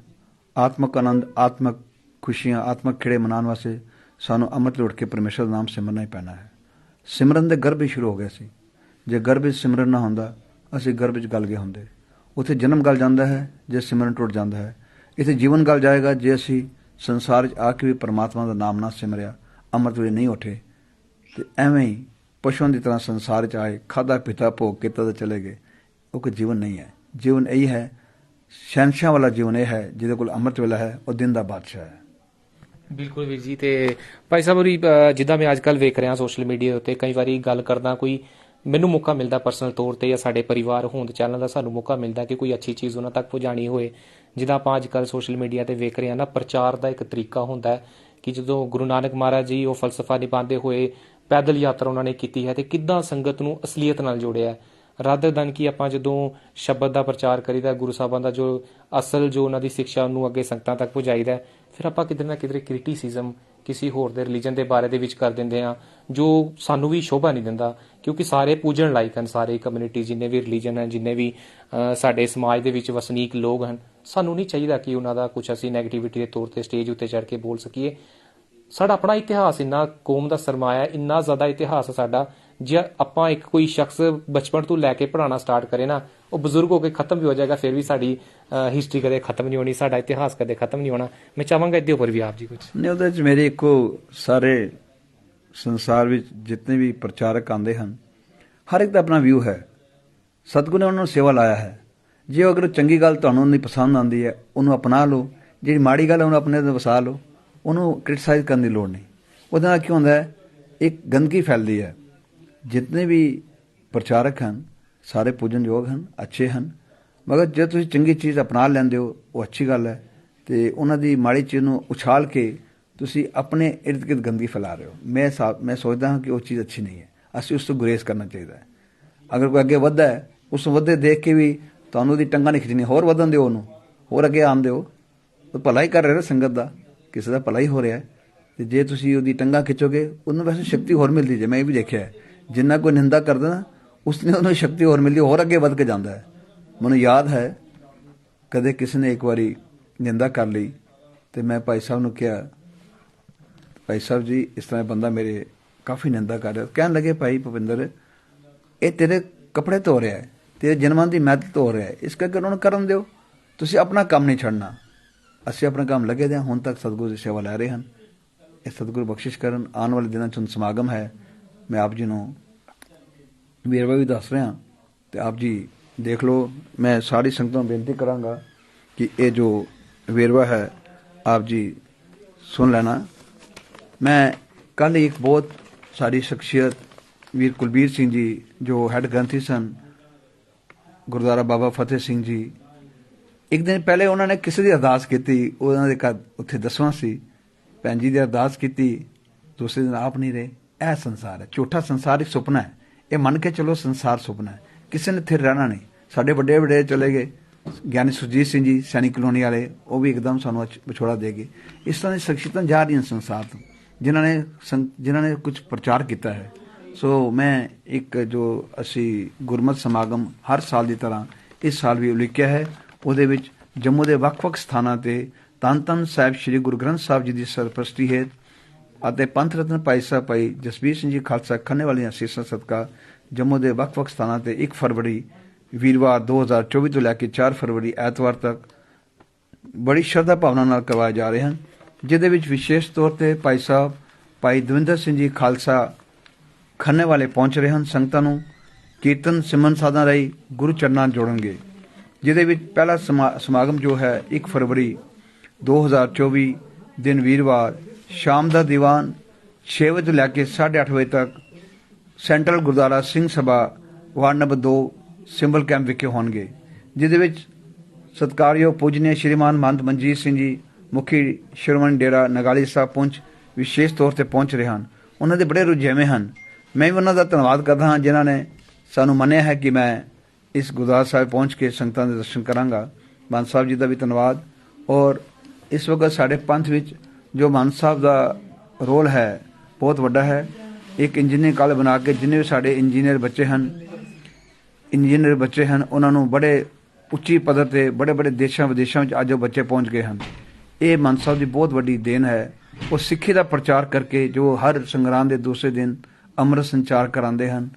ਆਤਮਕ ਆਨੰਦ, ਆਤਮਕ ਖੁਸ਼ੀਆਂ, ਆਤਮਕ ਖਿੜੇ ਮਨਾਉਣ ਵਾਸਤੇ ਸਾਨੂੰ ਅੰਮ੍ਰਿਤ ਲੁੱਟ ਕੇ ਪਰਮੇਸ਼ਰ ਦਾ ਨਾਮ ਸਿਮਰਨਾ ਹੀ ਪੈਣਾ ਹੈ। ਸਿਮਰਨ ਦੇ ਗਰਭ ਹੀ ਸ਼ੁਰੂ ਹੋ ਗਿਆ ਸੀ। ਜੇ ਗਰਭ ਵਿੱਚ ਸਿਮਰਨ ਨਾ ਹੁੰਦਾ, ਅਸੀਂ ਗਰਭ ਵਿੱਚ ਗਲ ਗਏ ਹੁੰਦੇ। ਉੱਥੇ ਜਨਮ ਗਲ ਜਾਂਦਾ ਹੈ, ਜੇ ਸਿਮਰਨ ਟੁੱਟ ਜਾਂਦਾ ਹੈ। ਇੱਥੇ ਜੀਵਨ ਗਲ ਜਾਏਗਾ, ਜੇ ਅਸੀਂ ਸੰਸਾਰ 'ਚ ਆ ਕੇ ਵੀ ਪਰਮਾਤਮਾ ਦਾ ਨਾਮ ਨਾ ਸਿਮਰਿਆ, ਅੰਮ੍ਰਿਤ ਵੇਲੇ ਨਹੀਂ ਉੱਠੇ, ਤੇ ਐਵੇਂ ਹੀ ਪਸ਼ੂਆਂ ਦੀ ਤਰ੍ਹਾਂ ਸੰਸਾਰ 'ਚ ਆਏ ਖਾਦਾ ਪੀਤਾ ਭੋਗ ਕੀਤਾ ਤੇ ਚਲੇ ਗਏ। ਉਹ ਕੋਈ ਜੀਵਨ ਨਹੀਂ ਹੈ। ਜੀਵਨ ਇਹੀ ਹੈ ਸ਼ਹਿਨਸ਼ਾਹ ਵਾਲਾ ਜੀਵਨ ਇਹ ਹੈ, ਜਿਹਦੇ ਕੋਲ ਅੰਮ੍ਰਿਤ ਵੇਲਾ ਹੈ, ਉਹ ਦਿਨ ਦਾ ਬਾਦਸ਼ਾਹ ਹੈ। ਬਿਲਕੁਲ ਵੀਰ ਜੀ, ਤੇ ਭਾਈ ਸਾਹਿਬ ਹੋਰੀ ਜਿੱਦਾਂ ਮੈਂ ਅੱਜਕੱਲ ਵੇਖ ਰਿਹਾ ਸੋਸ਼ਲ ਮੀਡੀਆ ਉੱਤੇ, ਕਈ ਵਾਰੀ ਗੱਲ ਕਰਦਾ ਕੋਈ, ਮੈਨੂੰ ਮੌਕਾ ਮਿਲਦਾ ਪਰਸਨਲ ਤੌਰ ਤੇ ਜਾਂ ਸਾਡੇ ਪਰਿਵਾਰ ਹੋਂਦ ਚੱਲਣ ਦਾ, ਸਾਨੂੰ ਮੌਕਾ ਮਿਲਦਾ ਕਿ ਕੋਈ ਅੱਛੀ ਚੀਜ਼ ਉਹਨਾਂ ਤੱਕ ਪਹੁੰਚਾਣੀ ਹੋਏ। ਜਿੱਦਾਂ ਆਪਾਂ ਅੱਜਕੱਲ ਸੋਸ਼ਲ ਮੀਡੀਆ ਤੇ ਵੇਖ ਰਹੇ ਹਾਂ ਨਾ, ਪ੍ਰਚਾਰ ਦਾ ਇੱਕ ਤਰੀਕਾ ਹੁੰਦਾ ਹੈ ਕਿ ਜਦੋਂ ਗੁਰੂ ਨਾਨਕ ਮਹਾਰਾਜ ਜੀ ਉਹ ਫਲਸਫਾ ਨਿਭਾਉਂਦੇ ਹੋਏ ਪੈਦਲ ਯਾਤਰਾ ਉਹਨਾਂ ਨੇ ਕੀਤੀ ਹੈ, ਤੇ ਕਿੱਦਾਂ ਸੰਗਤ ਨੂੰ ਅਸਲੀਅਤ ਨਾਲ ਜੋੜਿਆ ਹੈ। ਰਾਦਰ ਦਨ ਕਿ ਆਪਾਂ ਜਦੋਂ ਸ਼ਬਦ ਦਾ ਪ੍ਰਚਾਰ ਕਰੀਦਾ, ਗੁਰੂ ਸਾਹਿਬਾਂ ਦਾ ਜੋ ਅਸਲ ਜੋ ਉਹਨਾਂ ਦੀ ਸਿੱਖਿਆ ਨੂੰ ਅੱਗੇ ਸੰਗਤਾਂ ਤੱਕ ਪਹੁੰਚਾਈਦਾ ਫਿਰ ਆਪਾਂ ਕਿਤੇ ਨਾ ਕਿਤੇ ਕ੍ਰਿਟਿਸਿਜ਼ਮ ਕਿਸੇ ਹੋਰ ਦੇ ਰਿਲੀਜਨ ਦੇ ਬਾਰੇ ਦੇ ਵਿੱਚ ਕਰ ਦਿੰਦੇ ਆ ਜੋ ਸਾਨੂੰ ਵੀ ਸ਼ੋਭਾ ਨਹੀਂ ਦਿੰਦਾ, ਕਿਉਂਕਿ ਸਾਰੇ ਪੂਜਣ ਲਾਇਕ ਹਨ, ਸਾਰੇ ਕਮਿਊਨਿਟੀ ਜਿੰਨੇ ਵੀ ਰਿਲੀਜਨ ਹਨ, ਜਿੰਨੇ ਵੀ ਸਾਡੇ ਸਮਾਜ ਦੇ ਵਿੱਚ ਵਸਨੀਕ ਲੋਕ ਹਨ, ਸਾਨੂੰ ਨਹੀਂ ਚਾਹੀਦਾ ਕਿ ਉਹਨਾਂ ਦਾ ਕੁਝ ਅਸੀਂ 네ਗੇਟਿਵਿਟੀ ਦੇ ਤੌਰ ਤੇ ਸਟੇਜ ਉੱਤੇ ਚੜ੍ਹ ਕੇ ਬੋਲ ਸਕੀਏ। ਸਾਡਾ ਆਪਣਾ ਇਤਿਹਾਸ ਇੰਨਾ ਕੌਮ ਦਾ ਸਰਮਾਇਆ, ਇੰਨਾ ਜ਼ਿਆਦਾ ਇਤਿਹਾਸ ਸਾਡਾ ਜੇ ਆਪਾਂ ਇੱਕ ਕੋਈ ਸ਼ਖਸ ਬਚਪਨ ਤੋਂ ਲੈ ਕੇ ਪੜਾਉਣਾ ਸਟਾਰਟ ਕਰੇ ਨਾ, ਉਹ ਬਜ਼ੁਰਗ ਹੋ ਕੇ ਖਤਮ ਵੀ ਹੋ ਜਾਏਗਾ, ਫਿਰ ਵੀ ਸਾਡੀ ਹਿਸਟਰੀ ਕਦੇ ਖਤਮ ਨਹੀਂ ਹੋਣੀ, ਸਾਡਾ ਇਤਿਹਾਸ ਕਦੇ ਖਤਮ ਨਹੀਂ ਹੋਣਾ। ਮੈਂ ਚਾਹਾਂਗਾ ਇਹਦੇ ਉੱਪਰ ਵੀ ਆਪ ਜੀ ਕੁਝ। ਨਹੀਂ, ਉਹਦੇ ਵਿੱਚ ਮੇਰੇ ਇੱਕੋ ਸਾਰੇ ਸੰਸਾਰ ਵਿੱਚ ਜਿੰਨੇ ਵੀ ਪ੍ਰਚਾਰਕ ਆਉਂਦੇ ਹਨ, ਹਰ ਇੱਕ ਦਾ ਆਪਣਾ ਵਿਊ ਹੈ। ਸਤਿਗੁਰੂ ਨੇ ਉਹਨਾਂ ਨੂੰ ਸੇਵਾ ਲਾਇਆ ਹੈ। ਜੇ ਅਗਰ ਚੰਗੀ ਗੱਲ ਤੁਹਾਨੂੰ ਨਹੀਂ ਪਸੰਦ ਆਉਂਦੀ ਹੈ, ਉਹਨੂੰ ਅਪਣਾ ਲਓ। ਜਿਹੜੀ ਮਾੜੀ ਗੱਲ ਹੈ, ਉਹਨੂੰ ਆਪਣੇ ਤੇ ਵਸਾ ਲਓ। ਉਹਨੂੰ ਕ੍ਰਿਟਿਸਾਈਜ਼ ਕਰਨ ਦੀ ਲੋੜ ਨਹੀਂ। ਉਹਦੇ ਨਾਲ ਕੀ ਹੁੰਦਾ ਹੈ? ਇੱਕ ਗੰਦਗੀ ਫੈਲਦੀ ਹੈ। ਜਿੰਨੇ ਵੀ ਪ੍ਰਚਾਰਕ ਹਨ, ਸਾਰੇ ਪੂਜਨਯੋਗ ਹਨ, ਅੱਛੇ ਹਨ, ਮਗਰ ਜੇ ਤੁਸੀਂ ਚੰਗੀ ਚੀਜ਼ ਅਪਣਾ ਲੈਂਦੇ ਹੋ, ਉਹ ਅੱਛੀ ਗੱਲ ਹੈ, ਤੇ ਉਹਨਾਂ ਦੀ ਮਾੜੀ ਚੀਜ਼ ਨੂੰ ਉਛਾਲ ਕੇ ਤੁਸੀਂ ਆਪਣੇ ਇਰਦ ਗਿਰਦ ਗੰਦਗੀ ਫੈਲਾ ਰਹੇ ਹੋ। ਮੈਂ ਸਾ- ਮੈਂ ਸੋਚਦਾ ਹਾਂ ਕਿ ਉਹ ਚੀਜ਼ ਅੱਛੀ ਨਹੀਂ ਹੈ। ਅਸੀਂ ਉਸ ਤੋਂ ਗੁਰੇਜ਼ ਕਰਨਾ ਚਾਹੀਦਾ ਹੈ। ਅਗਰ ਕੋਈ ਅੱਗੇ ਵੱਧਦਾ ਹੈ, ਉਸ ਨੂੰ ਵੱਧਦੇ ਦੇਖ ਕੇ ਵੀ ਤੁਹਾਨੂੰ ਉਹਦੀ ਟੰਗਾ ਨਹੀਂ ਖਿੱਚਣੀ ਹੋਰ ਵਧਣ ਦਿਓ ਉਹਨੂੰ, ਹੋਰ ਅੱਗੇ ਆਉਣ ਦਿਓ, ਉਹ ਭਲਾ ਹੀ ਕਰ ਰਿਹਾ ਨਾ ਸੰਗਤ ਦਾ, ਕਿਸੇ ਦਾ ਭਲਾ ਹੀ ਹੋ ਰਿਹਾ ਹੈ, ਤੇ ਜੇ ਤੁਸੀਂ ਉਹਦੀ ਟੰਗਾ ਖਿੱਚੋਗੇ, ਉਹਨੂੰ ਵੈਸੇ ਸ਼ਕਤੀ ਹੋਰ ਮਿਲਦੀ ਜੇ, ਮੈਂ ਇਹ ਵੀ ਦੇਖਿਆ ਹੈ। ਜਿੰਨਾ ਕੋਈ ਨਿੰਦਾ ਕਰਦਾ ਨਾ ਉਸ ਉਸਨੇ ਉਹਨੂੰ ਸ਼ਕਤੀ ਹੋਰ ਮਿਲਦੀ, ਹੋਰ ਅੱਗੇ ਵੱਧ ਕੇ ਜਾਂਦਾ ਹੈ। ਮੈਨੂੰ ਯਾਦ ਹੈ, ਕਦੇ ਕਿਸੇ ਨੇ ਇੱਕ ਵਾਰੀ ਨਿੰਦਾ ਕਰ ਲਈ ਤੇ ਮੈਂ ਭਾਈ ਸਾਹਿਬ ਨੂੰ ਕਿਹਾ, ਭਾਈ ਸਾਹਿਬ ਜੀ, ਇਸ ਤਰ੍ਹਾਂ ਬੰਦਾ ਮੇਰੇ ਕਾਫੀ ਨਿੰਦਾ ਕਰ ਰਿਹਾ। ਕਹਿਣ ਲੱਗੇ, ਭਾਈ ਭੁਪਿੰਦਰ, ਇਹ ਤੇਰੇ ਕੱਪੜੇ ਧੋ ਰਿਹਾ ਹੈ, ਤੇਰੇ ਜਨਮਾਂ ਦੀ ਮਹਿਤ ਧੋ ਰਿਹਾ ਹੈ। ਇਸ ਕਰਕੇ ਉਹਨਾਂ ਨੂੰ ਕਰਨ ਦਿਓ। ਤੁਸੀਂ ਆਪਣਾ ਕੰਮ ਨਹੀਂ ਛੱਡਣਾ। ਅਸੀਂ ਆਪਣਾ ਕੰਮ ਲੱਗੇ ਦੇ ਹਾਂ, ਹੁਣ ਤੱਕ ਸਤਿਗੁਰੂ ਦੀ ਸੇਵਾ ਲੈ ਰਹੇ ਹਨ। ਇਹ ਸਤਿਗੁਰੂ ਬਖਸ਼ਿਸ਼ ਕਰਨ। ਆਉਣ ਵਾਲੇ ਦਿਨਾਂ ਚ ਹੁਣ ਸਮਾਗਮ ਹੈ। ਮੈਂ ਆਪ ਜੀ ਨੂੰ ਵੇਰਵਾ ਵੀ ਦੱਸ ਰਿਹਾ ਤੇ ਆਪ ਜੀ ਦੇਖ ਲਓ, ਮੈਂ ਸਾਰੀ ਸੰਗਤਾਂ ਨੂੰ ਬੇਨਤੀ ਕਰਾਂਗਾ ਕਿ ਇਹ ਜੋ ਵੇਰਵਾ ਹੈ, ਆਪ ਜੀ ਸੁਣ ਲੈਣਾ। ਮੈਂ ਕੱਲ ਇੱਕ ਬਹੁਤ ਸਾਰੀ ਸ਼ਖਸੀਅਤ ਵੀਰ ਕੁਲਬੀਰ ਸਿੰਘ ਜੀ, ਜੋ ਹੈੱਡ ਗ੍ਰੰਥੀ ਸਨ, ਗੁਰਦੁਆਰਾ ਬਾਬਾ ਫਤਿਹ ਸਿੰਘ ਜੀ, ਇੱਕ ਦਿਨ ਪਹਿਲੇ ਉਹਨਾਂ ਨੇ ਕਿਸੇ ਦੀ ਅਰਦਾਸ ਕੀਤੀ, ਉਹਨਾਂ ਦੇ ਘਰ ਉੱਥੇ ਦਸਵਾਂ ਸੀ। ਭੈਣ ਜੀ ਦੀ ਅਰਦਾਸ ਕੀਤੀ, ਦੂਸਰੇ ਦਿਨ ਆਪ ਨਹੀਂ ਰਹੇ। ਇਹ ਸੰਸਾਰ ਹੈ। ਝੂਠਾ ਸੰਸਾਰ ਇੱਕ ਸੁਪਨਾ ਹੈ। ਇਹ ਮੰਨ ਕੇ ਚਲੋ ਸੰਸਾਰ ਸੁਪਨਾ ਹੈ। ਕਿਸੇ ਨੇ ਇੱਥੇ ਰਹਿਣਾ ਨਹੀਂ। ਸਾਡੇ ਵੱਡੇ ਵੱਡੇ ਚਲੇ ਗਏ। ਗਿਆਨੀ ਸੁਰਜੀਤ ਸਿੰਘ ਜੀ, ਸੈਨਿਕ ਕਲੋਨੀ ਵਾਲੇ, ਉਹ ਵੀ ਇੱਕਦਮ ਸਾਨੂੰ ਵਿਛੋੜਾ ਦੇ ਗਏ। ਇਸ ਤਰ੍ਹਾਂ ਦੀ ਸ਼ਖਸੀਅਤਾਂ ਜਾ ਰਹੀਆਂ ਸੰਸਾਰ ਤੋਂ, ਜਿਨ੍ਹਾਂ ਨੇ ਸੰ- ਜਿਨ੍ਹਾਂ ਨੇ ਕੁਝ ਪ੍ਰਚਾਰ ਕੀਤਾ ਹੈ। ਸੋ ਮੈਂ ਇੱਕ ਜੋ ਅਸੀਂ ਗੁਰਮਤ ਸਮਾਗਮ ਹਰ ਸਾਲ ਦੀ ਤਰ੍ਹਾਂ ਇਸ ਸਾਲ ਵੀ ਉਲੀਕਿਆ ਹੈ। ਉਹਦੇ ਵਿੱਚ ਜੰਮੂ ਦੇ ਵੱਖ-ਵੱਖ ਸਥਾਨਾਂ ਤੇ ਧੰਨ ਧੰਨ ਸਾਹਿਬ, ਸ੍ਰੀ ਗੁਰੂ ਗ੍ਰੰਥ ਸਾਹਿਬ ਜੀ ਦੀ ਸਰਪ੍ਰਸਤੀ ਹੈ ਅਤੇ ਪੰਥ ਰਤਨ ਭਾਈ ਸਾਹਿਬ ਭਾਈ ਜਸਬੀਰ ਸਿੰਘ ਜੀ ਖਾਲਸਾ ਖੰਨੇ ਵਾਲੀਆਂ ਅਸੀਸਾਂ ਸਦਕਾ ਜੰਮੂ ਦੇ ਵੱਖ-ਵੱਖ ਸਥਾਨਾਂ ਤੇ 1 ਫਰਵਰੀ ਵੀਰਵਾਰ 2024 ਤੋਂ ਲੈ ਕੇ 4 ਫਰਵਰੀ ਐਤਵਾਰ ਤੱਕ ਬੜੀ ਸ਼ਰਧਾ ਭਾਵਨਾ ਨਾਲ ਕਰਵਾਏ ਜਾ ਰਹੇ ਹਨ, ਜਿਹਦੇ ਵਿੱਚ ਵਿਸ਼ੇਸ਼ ਤੌਰ ਤੇ ਭਾਈ ਸਾਹਿਬ ਭਾਈ ਦਵਿੰਦਰ ਸਿੰਘ ਜੀ ਖਾਲਸਾ ਖੰਨੇ ਵਾਲੇ ਪਹੁੰਚ ਰਹੇ ਹਨ, ਸੰਗਤਾਂ ਨੂੰ ਕੀਰਤਨ ਸਿਮਨ ਸਾਧਾਂ ਰਾਹੀਂ ਗੁਰੂ ਚਰਨਾਂ ਨਾਲ ਜੋੜਨਗੇ, ਜਿਹਦੇ ਵਿੱਚ ਪਹਿਲਾ ਸਮਾ- ਸਮਾਗਮ ਜੋ ਹੈ 1 ਫਰਵਰੀ 2024 ਦਿਨ ਵੀਰਵਾਰ ਸ਼ਾਮ ਦਾ ਦੀਵਾਨ 6 ਵਜੇ ਤੋਂ ਲੈ ਕੇ 8:30 ਵਜੇ ਤੱਕ central Gurdwara Singh Sabha ward number 2 Simbal camp ਵਿਖੇ ਹੋਣਗੇ, ਜਿਹਦੇ ਵਿੱਚ ਸਤਕਾਰਯੋਗ ਪੂਜਨੀय ਸ਼੍ਰੀਮਾਨ ਮੰਤ ਮਨਜੀਤ ਸਿੰਘ ਜੀ, ਮੁਖੀ ਸ਼੍ਰੋਮਣੀ ਡੇਰਾ ਨਗਾਲੀ ਸਾਹਿਬ ਪਹੁੰਚ, ਵਿਸ਼ੇਸ਼ ਤੌਰ ਤੇ ਪਹੁੰਚ ਰਹੇ ਹਨ। ਉਹਨਾਂ ਦੇ ਬੜੇ ਰੁਝੇਵੇਂ ਹਨ। ਮੈਂ ਵੀ ਉਹਨਾਂ ਦਾ ਧੰਨਵਾਦ ਕਰਦਾ ਹਾਂ, ਜਿਨ੍ਹਾਂ ਨੇ ਸਾਨੂੰ ਮੰਨਿਆ ਹੈ ਕਿ ਮੈਂ ਇਸ ਗੁਰਦੁਆਰਾ ਸਾਹਿਬ ਪਹੁੰਚ ਕੇ ਸੰਗਤਾਂ ਦੇ ਦਰਸ਼ਨ ਕਰਾਂਗਾ। ਬੰਦ ਸਾਹਿਬ ਜੀ ਦਾ ਵੀ ਧੰਨਵਾਦ। ਔਰ ਇਸ ਵਕਤ ਸਾਡੇ ਪੰਥ ਵਿੱਚ ਜੋ ਮਾਨ ਸਾਹਿਬ ਦਾ ਰੋਲ ਹੈ, ਬਹੁਤ ਵੱਡਾ ਹੈ। ਇੱਕ ਇੰਜੀਨੀਅਰ ਕਾਲ ਬਣਾ ਕੇ ਜਿੰਨੇ ਵੀ ਸਾਡੇ ਇੰਜੀਨੀਅਰ ਬੱਚੇ ਹਨ ਇੰਜੀਨੀਅਰ ਬੱਚੇ ਹਨ, ਉਹਨਾਂ ਨੂੰ ਬੜੇ ਉੱਚੀ ਪੱਧਰ ਤੇ ਬੜੇ ਬੜੇ ਦੇਸ਼ਾਂ ਵਿਦੇਸ਼ਾਂ ਵਿੱਚ ਅੱਜ ਉਹ ਬੱਚੇ ਪਹੁੰਚ ਗਏ ਹਨ। ਇਹ ਮਾਨ ਸਾਹਿਬ ਦੀ ਬਹੁਤ ਵੱਡੀ ਦੇਣ ਹੈ। ਉਹ ਸਿੱਖੀ ਦਾ ਪ੍ਰਚਾਰ ਕਰਕੇ ਜੋ ਹਰ ਸੰਗਰਾਮ ਦੇ ਦੂਸਰੇ ਦਿਨ ਅੰਮ੍ਰਿਤ ਸੰਚਾਰ ਕਰਾਉਂਦੇ ਹਨ।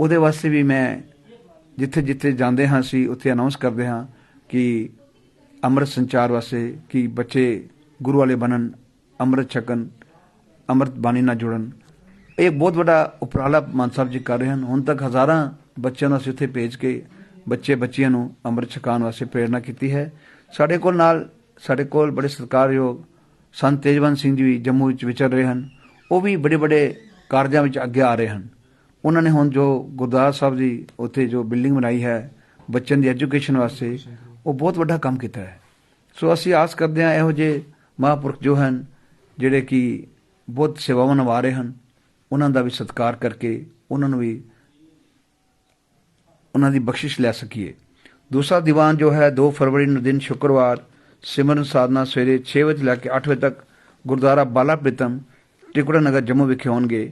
ਉਹਦੇ ਵਾਸਤੇ ਵੀ ਮੈਂ ਜਿੱਥੇ ਜਿੱਥੇ ਜਾਂਦੇ ਹਾਂ ਅਸੀਂ, ਉੱਥੇ ਅਨਾਉਂਸ ਕਰਦੇ ਹਾਂ ਕਿ ਅੰਮ੍ਰਿਤ ਸੰਚਾਰ ਵਾਸਤੇ ਕਿ ਬੱਚੇ ਗੁਰੂ ਵਾਲੇ ਬਣਨ ਅੰਮ੍ਰਿਤ ਛਕਣ, ਅੰਮ੍ਰਿਤ ਬਾਣੀ ਨਾਲ ਜੁੜਨ। ਇਹ ਬਹੁਤ ਵੱਡਾ ਉਪਰਾਲਾ ਮਾਨ ਸਾਹਿਬ ਜੀ ਕਰ ਰਹੇ ਹਨ। ਹੁਣ ਤੱਕ ਹਜ਼ਾਰਾਂ ਬੱਚਿਆਂ ਨੂੰ ਅਸੀਂ ਉੱਥੇ ਭੇਜ ਕੇ ਬੱਚੇ ਬੱਚਿਆਂ ਨੂੰ ਅੰਮ੍ਰਿਤ ਛਕਾਉਣ ਵਾਸਤੇ ਪ੍ਰੇਰਣਾ ਕੀਤੀ ਹੈ। ਸਾਡੇ ਕੋਲ ਨਾਲ, ਸਾਡੇ ਕੋਲ ਬੜੇ ਸਤਿਕਾਰਯੋਗ ਸੰਤ ਤੇਜਵੰਤ ਸਿੰਘ ਜੀ ਵੀ ਜੰਮੂ ਵਿੱਚ ਵਿਚਰ ਰਹੇ ਹਨ। ਉਹ ਵੀ ਬੜੇ ਬੜੇ ਕਾਰਜਾਂ ਵਿੱਚ ਅੱਗੇ ਆ ਰਹੇ ਹਨ। ਉਹਨਾਂ ਨੇ ਹੁਣ ਜੋ ਗੁਰਦੁਆਰਾ ਸਾਹਿਬ ਦੀ ਉੱਥੇ ਜੋ ਬਿਲਡਿੰਗ ਬਣਾਈ ਹੈ, ਬੱਚਿਆਂ ਦੀ ਐਜੂਕੇਸ਼ਨ ਵਾਸਤੇ, ਉਹ ਬਹੁਤ ਵੱਡਾ ਕੰਮ ਕੀਤਾ ਹੈ। ਸੋ ਅਸੀਂ ਆਸ ਕਰਦੇ ਹਾਂ ਇਹੋ ਜਿਹੇ ਮਹਾਂਪੁਰਖ ਜੋ ਹਨ ਜਿਹੜੇ ਕਿ ਬਹੁਤ ਸੇਵਾਵਾਂ ਨਿਭਾ ਰਹੇ ਹਨ, ਉਹਨਾਂ ਦਾ ਵੀ ਸਤਿਕਾਰ ਕਰਕੇ ਉਹਨਾਂ ਨੂੰ ਵੀ ਉਹਨਾਂ ਦੀ ਬਖਸ਼ਿਸ਼ ਲੈ ਸਕੀਏ। ਦੂਸਰਾ ਦੀਵਾਨ ਜੋ ਹੈ 2 ਫਰਵਰੀ ਨੂੰ ਦਿਨ ਸ਼ੁੱਕਰਵਾਰ, ਸਿਮਰਨ ਸਾਧਨਾ ਸਵੇਰੇ 6 ਵਜੇ ਲੈ ਕੇ 8 ਵਜੇ ਤੱਕ ਗੁਰਦੁਆਰਾ ਬਾਲਾ ਪ੍ਰੀਤਮ ਟਿਕੜਾ ਨਗਰ ਜੰਮੂ ਵਿਖੇ ਹੋਣਗੇ।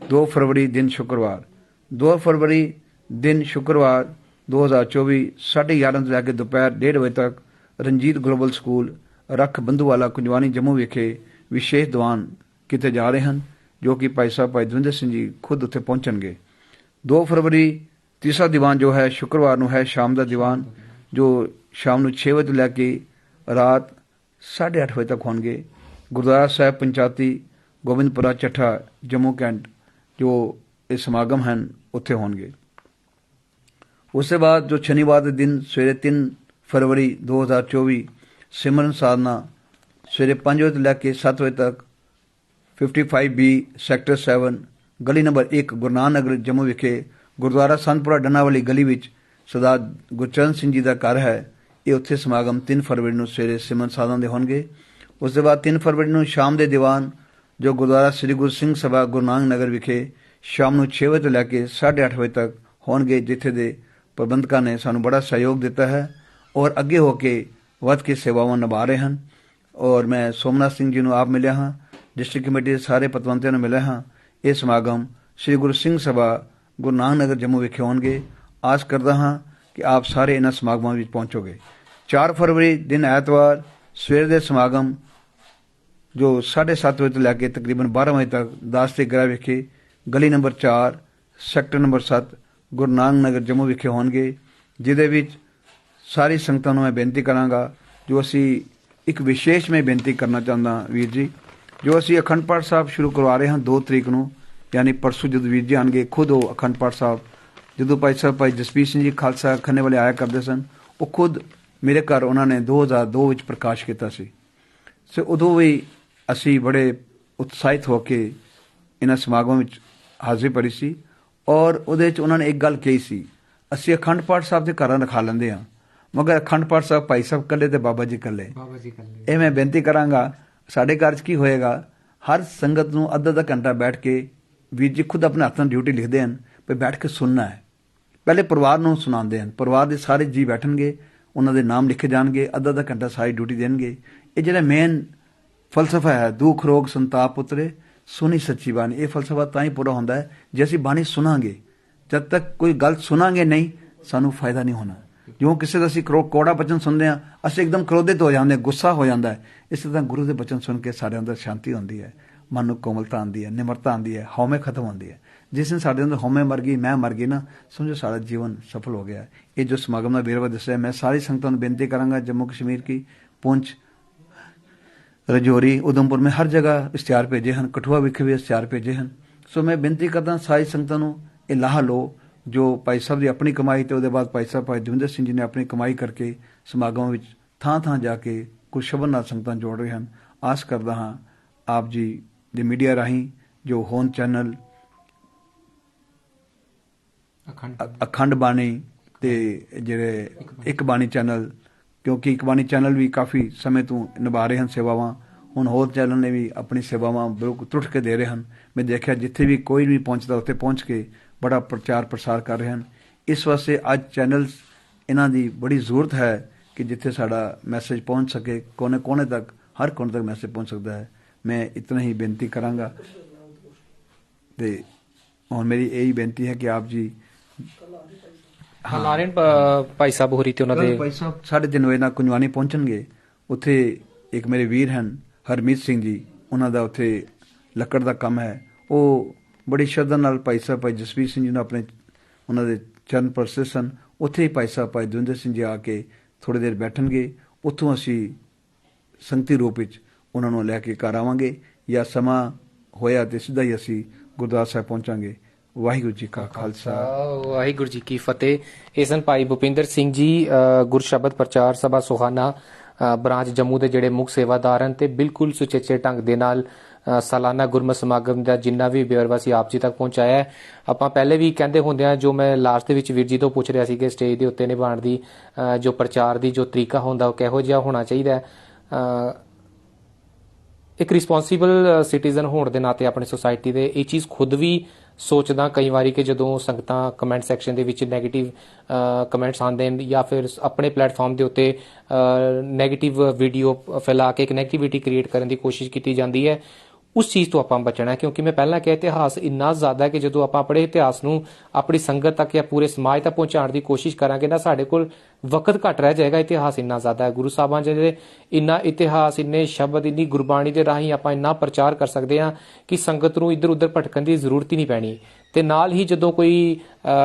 2 ਫਰਵਰੀ ਦਿਨ ਸ਼ੁੱਕਰਵਾਰ। 2 ਫਰਵਰੀ ਦਿਨ ਸ਼ੁੱਕਰਵਾਰ 2024 11:30 ਤੋਂ ਲੈ ਕੇ ਦੁਪਹਿਰ 1:30 ਵਜੇ ਤੱਕ ਰਣਜੀਤ ਗਲੋਬਲ ਸਕੂਲ, ਰੱਖ ਬੰਧੂਵਾਲਾ, ਕੁੰਜਵਾਨੀ ਜੰਮੂ ਵਿਖੇ ਵਿਸ਼ੇਸ਼ ਦੀਵਾਨ ਕੀਤੇ ਜਾ ਰਹੇ ਹਨ, ਜੋ ਕਿ ਭਾਈ ਸਾਹਿਬ ਭਾਈ ਦਵਿੰਦਰ ਸਿੰਘ ਜੀ ਖੁਦ ਉੱਥੇ ਪਹੁੰਚਣਗੇ। 2 ਫਰਵਰੀ ਤੀਸਰਾ ਦੀਵਾਨ ਜੋ ਹੈ, ਸ਼ੁੱਕਰਵਾਰ ਨੂੰ ਹੈ, ਸ਼ਾਮ ਦਾ ਦੀਵਾਨ, ਜੋ ਸ਼ਾਮ ਨੂੰ 6 ਵਜੇ ਤੋਂ ਲੈ ਕੇ ਰਾਤ 8:30 ਵਜੇ ਤੱਕ ਹੋਣਗੇ। ਗੁਰਦੁਆਰਾ ਸਾਹਿਬ ਪੰਚਾਇਤੀ ਗੋਬਿੰਦਪੁਰਾ ਚੱਠਾ ਜੰਮੂ ਕੈਂਟ ਜੋ ਇਹ ਸਮਾਗਮ ਹਨ, ਉੱਥੇ ਹੋਣਗੇ। ਉਸ ਤੋਂ ਬਾਅਦ ਜੋ ਸ਼ਨੀਵਾਰ ਦੇ ਦਿਨ ਸਵੇਰੇ 3 ਫਰਵਰੀ 2024 ਸਿਮਰਨ ਸਾਧਨਾ ਸਵੇਰੇ 5 ਵਜੇ ਤੋਂ ਲੈ ਕੇ 7 ਵਜੇ ਤੱਕ 55B ਸੈਕਟਰ 7 ਗਲੀ ਨੰਬਰ 1 ਗੁਰਨਾਨ ਨਗਰ ਜੰਮੂ ਵਿਖੇ ਗੁਰਦੁਆਰਾ ਸੰਤਪੁਰਾ ਡੰਨਾ ਵਾਲੀ ਗਲੀ ਵਿੱਚ ਸਰਦਾਰ ਗੁਰਚਰਨ ਸਿੰਘ ਜੀ ਦਾ ਘਰ ਹੈ। ਇਹ ਉੱਥੇ ਸਮਾਗਮ 3 ਫਰਵਰੀ ਨੂੰ ਸਵੇਰੇ ਸਿਮਰਨ ਸਾਧਨਾ ਦੇ ਹੋਣਗੇ। ਉਸ ਤੋਂ ਬਾਅਦ 3 ਫਰਵਰੀ ਨੂੰ ਸ਼ਾਮ ਦੇ ਦੀਵਾਨ ਜੋ ਗੁਰਦੁਆਰਾ ਸ੍ਰੀ ਗੁਰੂ ਸਿੰਘ ਸਭਾ ਗੁਰੂ ਨਾਨਕ ਨਗਰ ਵਿਖੇ ਸ਼ਾਮ ਨੂੰ 6 ਵਜੇ ਤੋਂ ਲੈ ਕੇ 8:30 ਵਜੇ ਤੱਕ ਹੋਣਗੇ, ਜਿੱਥੇ ਦੇ ਪ੍ਰਬੰਧਕਾਂ ਨੇ ਸਾਨੂੰ ਬੜਾ ਸਹਿਯੋਗ ਦਿੱਤਾ ਹੈ ਔਰ ਅੱਗੇ ਹੋ ਕੇ ਵੱਧ ਕੇ ਸੇਵਾਵਾਂ ਨਿਭਾ ਰਹੇ ਹਨ। ਔਰ ਮੈਂ ਸੋਮਨਾਥ ਸਿੰਘ ਜੀ ਨੂੰ ਆਪ ਮਿਲਿਆ ਹਾਂ, ਡਿਸਟ੍ਰਿਕਟ ਕਮੇਟੀ ਦੇ ਸਾਰੇ ਪਤਵੰਤਿਆਂ ਨੂੰ ਮਿਲਿਆ ਹਾਂ। ਇਹ ਸਮਾਗਮ ਸ੍ਰੀ ਗੁਰੂ ਸਿੰਘ ਸਭਾ, ਗੁਰੂ ਨਾਨਕ ਨਗਰ ਜੰਮੂ ਵਿਖੇ ਹੋਣਗੇ। ਆਸ ਕਰਦਾ ਹਾਂ ਕਿ ਆਪ ਸਾਰੇ ਇਹਨਾਂ ਸਮਾਗਮਾਂ ਵਿੱਚ ਪਹੁੰਚੋਗੇ। 4 ਫਰਵਰੀ ਦਿਨ ਐਤਵਾਰ, ਸਵੇਰ ਦੇ ਸਮਾਗਮ, ਜੋ 7:30 ਵਜੇ ਤੋਂ ਲੈ ਕੇ ਤਕਰੀਬਨ 12 ਵਜੇ ਤੱਕ ਦਾਸ ਤੇ ਗ੍ਰਹਿ ਵਿਖੇ, ਗਲੀ number 4 sector number 7 Guru Nanak Nagar Jammu ਵਿਖੇ ਹੋਣਗੇ, ਜਿਹਦੇ ਵਿੱਚ ਸਾਰੀ ਸੰਗਤਾਂ ਨੂੰ ਮੈਂ ਬੇਨਤੀ ਕਰਾਂਗਾ ਜੋ ਅਸੀਂ ਇੱਕ ਵਿਸ਼ੇਸ਼ ਮੈਂ ਬੇਨਤੀ ਕਰਨਾ ਚਾਹੁੰਦਾ ਵੀਰ ਜੀ, ਜੋ ਅਸੀਂ ਅਖੰਡ ਪਾਠ ਸਾਹਿਬ ਸ਼ੁਰੂ ਕਰਵਾ ਰਹੇ ਹਾਂ 2 ਤਰੀਕ ਨੂੰ, ਯਾਨੀ ਪਰਸੋਂ ਜਦੋਂ ਵੀਰ ਜੀ ਆਣਗੇ, ਖੁਦ ਉਹ ਅਖੰਡ ਪਾਠ ਸਾਹਿਬ, ਜਦੋਂ ਭਾਈ ਸਾਹਿਬ, ਭਾਈ ਜਸਪੀਰ ਸਿੰਘ ਜੀ ਖਾਲਸਾ ਖੰਨੇ ਵਾਲੇ ਆਇਆ ਕਰਦੇ ਸਨ, ਉਹ ਖੁਦ ਮੇਰੇ ਘਰ ਉਹਨਾਂ ਨੇ 2002 ਵਿੱਚ ਪ੍ਰਕਾਸ਼ ਕੀਤਾ ਸੀ। ਸੋ ਉਦੋਂ ਵੀ ਅਸੀਂ ਬੜੇ ਉਤਸ਼ਾਹਿਤ ਹੋ ਕੇ ਇਹਨਾਂ ਸਮਾਗਮ ਵਿੱਚ ਹਾਜ਼ਰੀ ਭਰੀ ਸੀ ਔਰ ਉਹਦੇ ਵਿੱਚ ਉਹਨਾਂ ਨੇ ਇੱਕ ਗੱਲ ਕਹੀ ਸੀ, ਅਸੀਂ ਅਖੰਡ ਪਾਠ ਸਾਹਿਬ ਦੇ ਘਰਾਂ ਰਖਾ ਲੈਂਦੇ ਹਾਂ। ਮਗਰ ਅਖੰਡ ਪਾਠ ਸਾਹਿਬ ਭਾਈ ਸਾਹਿਬ ਇਕੱਲੇ ਤੇ ਬਾਬਾ ਜੀ ਇਕੱਲੇ। ਬਾਬਾ ਜੀ ਕੱਲੇ ਇਹ ਮੈਂ ਬੇਨਤੀ ਕਰਾਂਗਾ ਸਾਡੇ ਘਰ 'ਚ ਕੀ ਹੋਏਗਾ ਹਰ ਸੰਗਤ ਨੂੰ ਅੱਧਾ ਅੱਧਾ ਘੰਟਾ ਬੈਠ ਕੇ ਵੀਰ ਜੀ ਖੁਦ ਆਪਣੇ ਹੱਥਾਂ ਡਿਊਟੀ ਲਿਖਦੇ ਹਨ ਵੀ ਬੈਠ ਕੇ ਸੁਣਨਾ ਹੈ। ਪਹਿਲੇ ਪਰਿਵਾਰ ਨੂੰ ਸੁਣਾਉਂਦੇ ਹਨ। ਪਰਿਵਾਰ ਦੇ ਸਾਰੇ ਜੀ ਬੈਠਣਗੇ ਉਹਨਾਂ ਦੇ ਨਾਮ ਲਿਖੇ ਜਾਣਗੇ ਅੱਧਾ ਅੱਧਾ ਘੰਟਾ ਸਾਰੀ ਡਿਊਟੀ ਦੇਣਗੇ। ਇਹ ਜਿਹੜਾ ਮੇਨ ਫਲਸਫਾ ਹੈ ਦੁੱਖ ਰੋਗ ਸੰਤਾਪ ਉਤਰੇ ਸੁਣੀ ਸੱਚੀ ਬਾਣੀ। ਇਹ ਫਲਸਫਾ ਤਾਂ ਹੀ ਪੂਰਾ ਹੁੰਦਾ ਹੈ ਜੇ ਅਸੀਂ ਬਾਣੀ ਸੁਣਾਂਗੇ ਜਦ ਤੱਕ ਕੋਈ ਗਲਤ ਸੁਣਾਂਗੇ ਨਹੀਂ ਸਾਨੂੰ ਫਾਇਦਾ ਨਹੀਂ ਹੋਣਾ। ਜਿਉਂ ਕਿਸੇ ਦਾ ਅਸੀਂ ਕੋੜਾ ਬਚਨ ਸੁਣਦੇ ਆ ਅਸੀਂ ਇੱਕਦਮ ਕ੍ਰੋਧਿਤ ਹੋ ਜਾਂਦੇ ਗੁੱਸਾ ਹੋ ਜਾਂਦਾ ਹੈ। ਇਸੇ ਤਰ੍ਹਾਂ ਗੁਰੂ ਦੇ ਬਚਨ ਸੁਣ ਕੇ ਸਾਡੇ ਅੰਦਰ ਸ਼ਾਂਤੀ ਹੁੰਦੀ ਹੈ, ਮਨ ਨੂੰ ਕੋਮਲਤਾ ਆਉਂਦੀ ਹੈ, ਨਿਮਰਤਾ ਆਉਂਦੀ ਹੈ, ਹਉਮੈ ਖਤਮ ਹੁੰਦੀ ਹੈ। ਜਿਸ ਦਿਨ ਸਾਡੇ ਅੰਦਰ ਹਉਮੈ ਮਰ ਗਈ, ਮੈਂ ਮਰ ਗਈ ਨਾ, ਸਮਝੋ ਸਾਡਾ ਜੀਵਨ ਸਫਲ ਹੋ ਗਿਆ ਇਹ ਜੋ ਸਮਾਗਮ ਦਾ ਵੇਰਵਾ ਦੱਸਿਆ ਮੈਂ ਸਾਰੀ ਸੰਗਤਾਂ ਨੂੰ ਬੇਨਤੀ ਕਰਾਂਗਾ, ਜੰਮੂ ਕਸ਼ਮੀਰ ਕੀ ਪੁੰਛ, ਰਜੋਰੀ, ਉਦਮਪੁਰ, ਮੈਂ ਹਰ ਜਗ੍ਹਾ ਇਸ਼ਤਿਹਾਰ ਭੇਜੇ ਹਨ, ਕਠੂਆ ਵਿਖੇ ਵੀ ਇਸ਼ਤਿਹਾਰ ਭੇਜੇ ਹਨ। ਸੋ ਮੈਂ ਬੇਨਤੀ ਕਰਦਾ ਸਾਰੀ ਸੰਗਤਾਂ ਨੂੰ ਇਹ ਲਾਹ ਲਓ ਜੋ ਭਾਈ ਸਾਹਿਬ ਦੀ ਆਪਣੀ ਕਮਾਈ ਤੇ ਉਹਦੇ ਬਾਅਦ ਭਾਈ ਸਾਹਿਬ ਭਾਈ ਦਵਿੰਦਰ ਸਿੰਘ ਜੀ ਨੇ ਆਪਣੀ ਕਮਾਈ ਕਰਕੇ ਸਮਾਗਮਾਂ ਵਿੱਚ ਥਾਂ ਥਾਂ ਜਾ ਕੇ ਕੁਝ ਸ਼ਬਦ ਨਾਲ ਸੰਗਤਾਂ ਜੋੜ ਰਹੇ ਹਨ। ਆਸ ਕਰਦਾ ਹਾਂ ਆਪ ਜੀ ਦੇ ਮੀਡੀਆ ਰਾਹੀਂ ਜੋ ਹੋਨ ਚੈਨਲ ਅਖੰਡ। ਬਾਣੀ ਤੇ ਜਿਹੜੇ ਇੱਕ ਬਾਣੀ ਚੈਨਲ ਕਿਉਂਕਿ ਇੱਕ ਬਾਣੀ ਚੈਨਲ ਵੀ ਕਾਫੀ ਸਮੇਂ ਤੋਂ ਨਿਭਾ ਰਹੇ ਹਨ ਸੇਵਾਵਾਂ ਹੁਣ ਹੋਰ ਚੈਨਲ ਨੇ ਵੀ ਆਪਣੀ ਸੇਵਾਵਾਂ ਬਿਲਕੁਲ ਟੁੱਟ ਕੇ ਦੇ ਰਹੇ ਹਨ। ਮੈਂ ਦੇਖਿਆ ਜਿੱਥੇ ਵੀ ਕੋਈ ਵੀ ਪਹੁੰਚਦਾ ਉੱਥੇ ਪਹੁੰਚ ਕੇ ਬੜਾ ਪ੍ਰਚਾਰ ਪ੍ਰਸਾਰ ਕਰ ਰਹੇ ਹਨ। ਇਸ ਵਾਸਤੇ ਅੱਜ ਚੈਨਲਸ ਇਹਨਾਂ ਦੀ ਬੜੀ ਜ਼ਰੂਰਤ ਹੈ ਕਿ ਜਿੱਥੇ ਸਾਡਾ ਮੈਸੇਜ ਪਹੁੰਚ ਸਕੇ ਕੋਨੇ ਕੋਨੇ ਤੱਕ ਹਰ ਕੋਨੇ ਤੱਕ ਮੈਸੇਜ ਪਹੁੰਚ ਸਕਦਾ ਹੈ। ਮੈਂ ਇਤਨਾ ਹੀ ਬੇਨਤੀ ਕਰਾਂਗਾ। ਤੇ ਹੁਣ ਮੇਰੀ ਇਹੀ ਬੇਨਤੀ ਹੈ ਕਿ ਆਪ ਜੀ ਹਾਂ ਪ- ਭਾਈ ਸਾਹਿਬ ਹੋਰੀ ਤੇ ਉਹਨਾਂ ਦੇ ਭਾਈ ਸਾਹਿਬ ਸਾਢੇ ਤਿੰਨ ਵਜੇ ਨਾਲ ਕੁੰਜਵਾਨੀ ਪਹੁੰਚਣਗੇ। ਉੱਥੇ ਇੱਕ ਮੇਰੇ ਵੀਰ ਹਨ ਹਰਮੀਤ ਸਿੰਘ ਜੀ। ਉਹਨਾਂ ਦਾ ਉੱਥੇ ਲੱਕੜ ਦਾ ਕੰਮ ਹੈ। ਉਹ ਬੜੀ ਸ਼ਰਧਾ ਨਾਲ ਭਾਈ ਸਾਹਿਬ ਭਾਈ ਜਸਵੀਰ ਸਿੰਘ ਜੀ ਨੂੰ ਆਪਣੇ, ਉਹਨਾਂ ਦੇ ਚਰਨ ਪਰਸੇ ਸਨ। ਉੱਥੇ ਹੀ ਭਾਈ ਸਾਹਿਬ ਭਾਈ ਦਵਿੰਦਰ ਸਿੰਘ ਜੀ ਆ ਕੇ ਥੋੜੀ ਦੇਰ ਬੈਠਣਗੇ। ਉੱਥੋਂ ਅਸੀਂ ਸੰਗਤੀ ਰੂਪ ਵਿੱਚ ਉਹਨਾਂ ਨੂੰ ਲੈ ਕੇ ਘਰ ਆਵਾਂਗੇ। ਜਾਂ ਸਮਾਂ ਹੋਇਆ ਤੇ ਸਿੱਧਾ ਹੀ ਅਸੀਂ ਗੁਰਦੁਆਰਾ ਸਾਹਿਬ ਪਹੁੰਚਾਂਗੇ। ਵਾਹਿਗੁਰੂ ਜੀ ਕਾ ਖਾਲਸਾ। ਵਾਹਿਗੁਰੂ ਜੀ ਕੀ ਫਤਿਹ। ਇਹ ਸਨ ਭਾਈ ਭੁਪਿੰਦਰ ਸਿੰਘ ਜੀ ਗੁਰਸ਼ਬਦ ਪ੍ਰਚਾਰ ਸਭਾ ਸੁਹਾਨਾ ਬ੍ਰਾਂਚ ਜੰਮੂ ਦੇ ਜਿਹੜੇ ਮੁੱਖ ਸੇਵਾਦਾਰ ਹਨ ਤੇ ਬਿਲਕੁਲ ਸੁਚੇਚੇ ਢੰਗ ਦੇ ਨਾਲ ਸਾਲਾਨਾ ਗੁਰਮਤ ਸਮਾਗਮ ਦਾ ਜਿੰਨਾ ਵੀ ਬੇਰਵਾ ਸੀ, ਆਪ ਜੀ ਤੱਕ ਪਹੁੰਚਾਇਆ ਆਪਾਂ ਪਹਿਲੇ ਵੀ ਕਹਿੰਦੇ ਹੁੰਦੇ ਆ ਜੋ ਮੈਂ ਲਾਸਟ ਦੇ ਵਿੱਚ ਵੀਰ ਜੀ ਤੋਂ ਪੁੱਛ ਰਿਹਾ ਸੀ ਕਿ ਸਟੇਜ ਦੇ ਉੱਤੇ ਨਿਭਾਉਣ ਦੀ ਜੋ ਪ੍ਰਚਾਰ ਦੀ ਜੋ ਤਰੀਕਾ ਹੁੰਦਾ, ਉਹ ਕਿਹੋ ਜਿਹਾ ਹੋਣਾ ਚਾਹੀਦਾ ਇੱਕ ਰਿਸਪੌਂਸਿਬਲ ਸਿਟੀਜ਼ਨ ਹੋਣ ਦੇ ਨਾਤੇ ਆਪਣੀ ਸੋਸਾਇਟੀ ਦੇ ਇਹ ਚੀਜ਼ ਖੁਦ ਵੀ ਸੋਚਦਾ ਕਈ ਵਾਰੀ ਕਿ ਜਦੋਂ ਸੰਗਤਾਂ ਕਮੈਂਟ ਸੈਕਸ਼ਨ ਦੇ ਵਿੱਚ ਨੈਗੇਟਿਵ ਕਮੈਂਟਸ ਆਉਂਦੇ ਨੇ ਜਾਂ ਫਿਰ ਆਪਣੇ ਪਲੇਟਫਾਰਮ ਦੇ ਉੱਤੇ ਨੈਗੇਟਿਵ ਵੀਡੀਓ ਫੈਲਾ ਕੇ ਇੱਕ ਨੈਗੇਟਿਵਿਟੀ ਕ੍ਰੀਏਟ ਕਰਨ ਦੀ ਕੋਸ਼ਿਸ਼ ਕੀਤੀ ਜਾਂਦੀ ਹੈ ਉਸ ਚੀਜ਼ ਤੋਂ ਆਪਾਂ ਬਚਣਾ ਕਿਉਂਕਿ ਮੈਂ ਪਹਿਲਾਂ ਕਿਹਾ ਇਤਿਹਾਸ ਇੰਨਾ ਜ਼ਿਆਦਾ ਹੈ ਕਿ ਜਦੋਂ ਆਪਾਂ ਆਪਣੇ ਇਤਿਹਾਸ ਨੂੰ ਆਪਣੀ ਸੰਗਤ ਤੱਕ ਜਾਂ ਪੂਰੇ ਸਮਾਜ ਤੱਕ ਪਹੁੰਚਾਉਣ ਦੀ ਕੋਸ਼ਿਸ਼ ਕਰਾਂਗੇ ਨਾ ਸਾਡੇ ਕੋਲ ਵਕਤ ਘੱਟ ਰਹਿ ਜਾਏਗਾ ਇਤਿਹਾਸ ਇੰਨਾ ਜ਼ਿਆਦਾ ਹੈ ਗੁਰੂ ਸਾਹਿਬਾਂ ਜੀ ਦੇ ਇੰਨਾ ਇਤਿਹਾਸ ਇੰਨੇ ਸ਼ਬਦ ਇੰਨੀ ਗੁਰਬਾਣੀ ਦੇ ਰਾਹੀਂ ਆਪਾਂ ਇੰਨਾ ਪ੍ਰਚਾਰ ਕਰ ਸਕਦੇ ਹਾਂ ਕਿ ਸੰਗਤ ਨੂੰ ਇੱਧਰ ਉੱਧਰ ਭਟਕਣ ਦੀ ਜ਼ਰੂਰਤ ਹੀ ਨਹੀਂ ਪੈਣੀ ਤੇ ਨਾਲ ਹੀ ਜਦੋਂ ਕੋਈ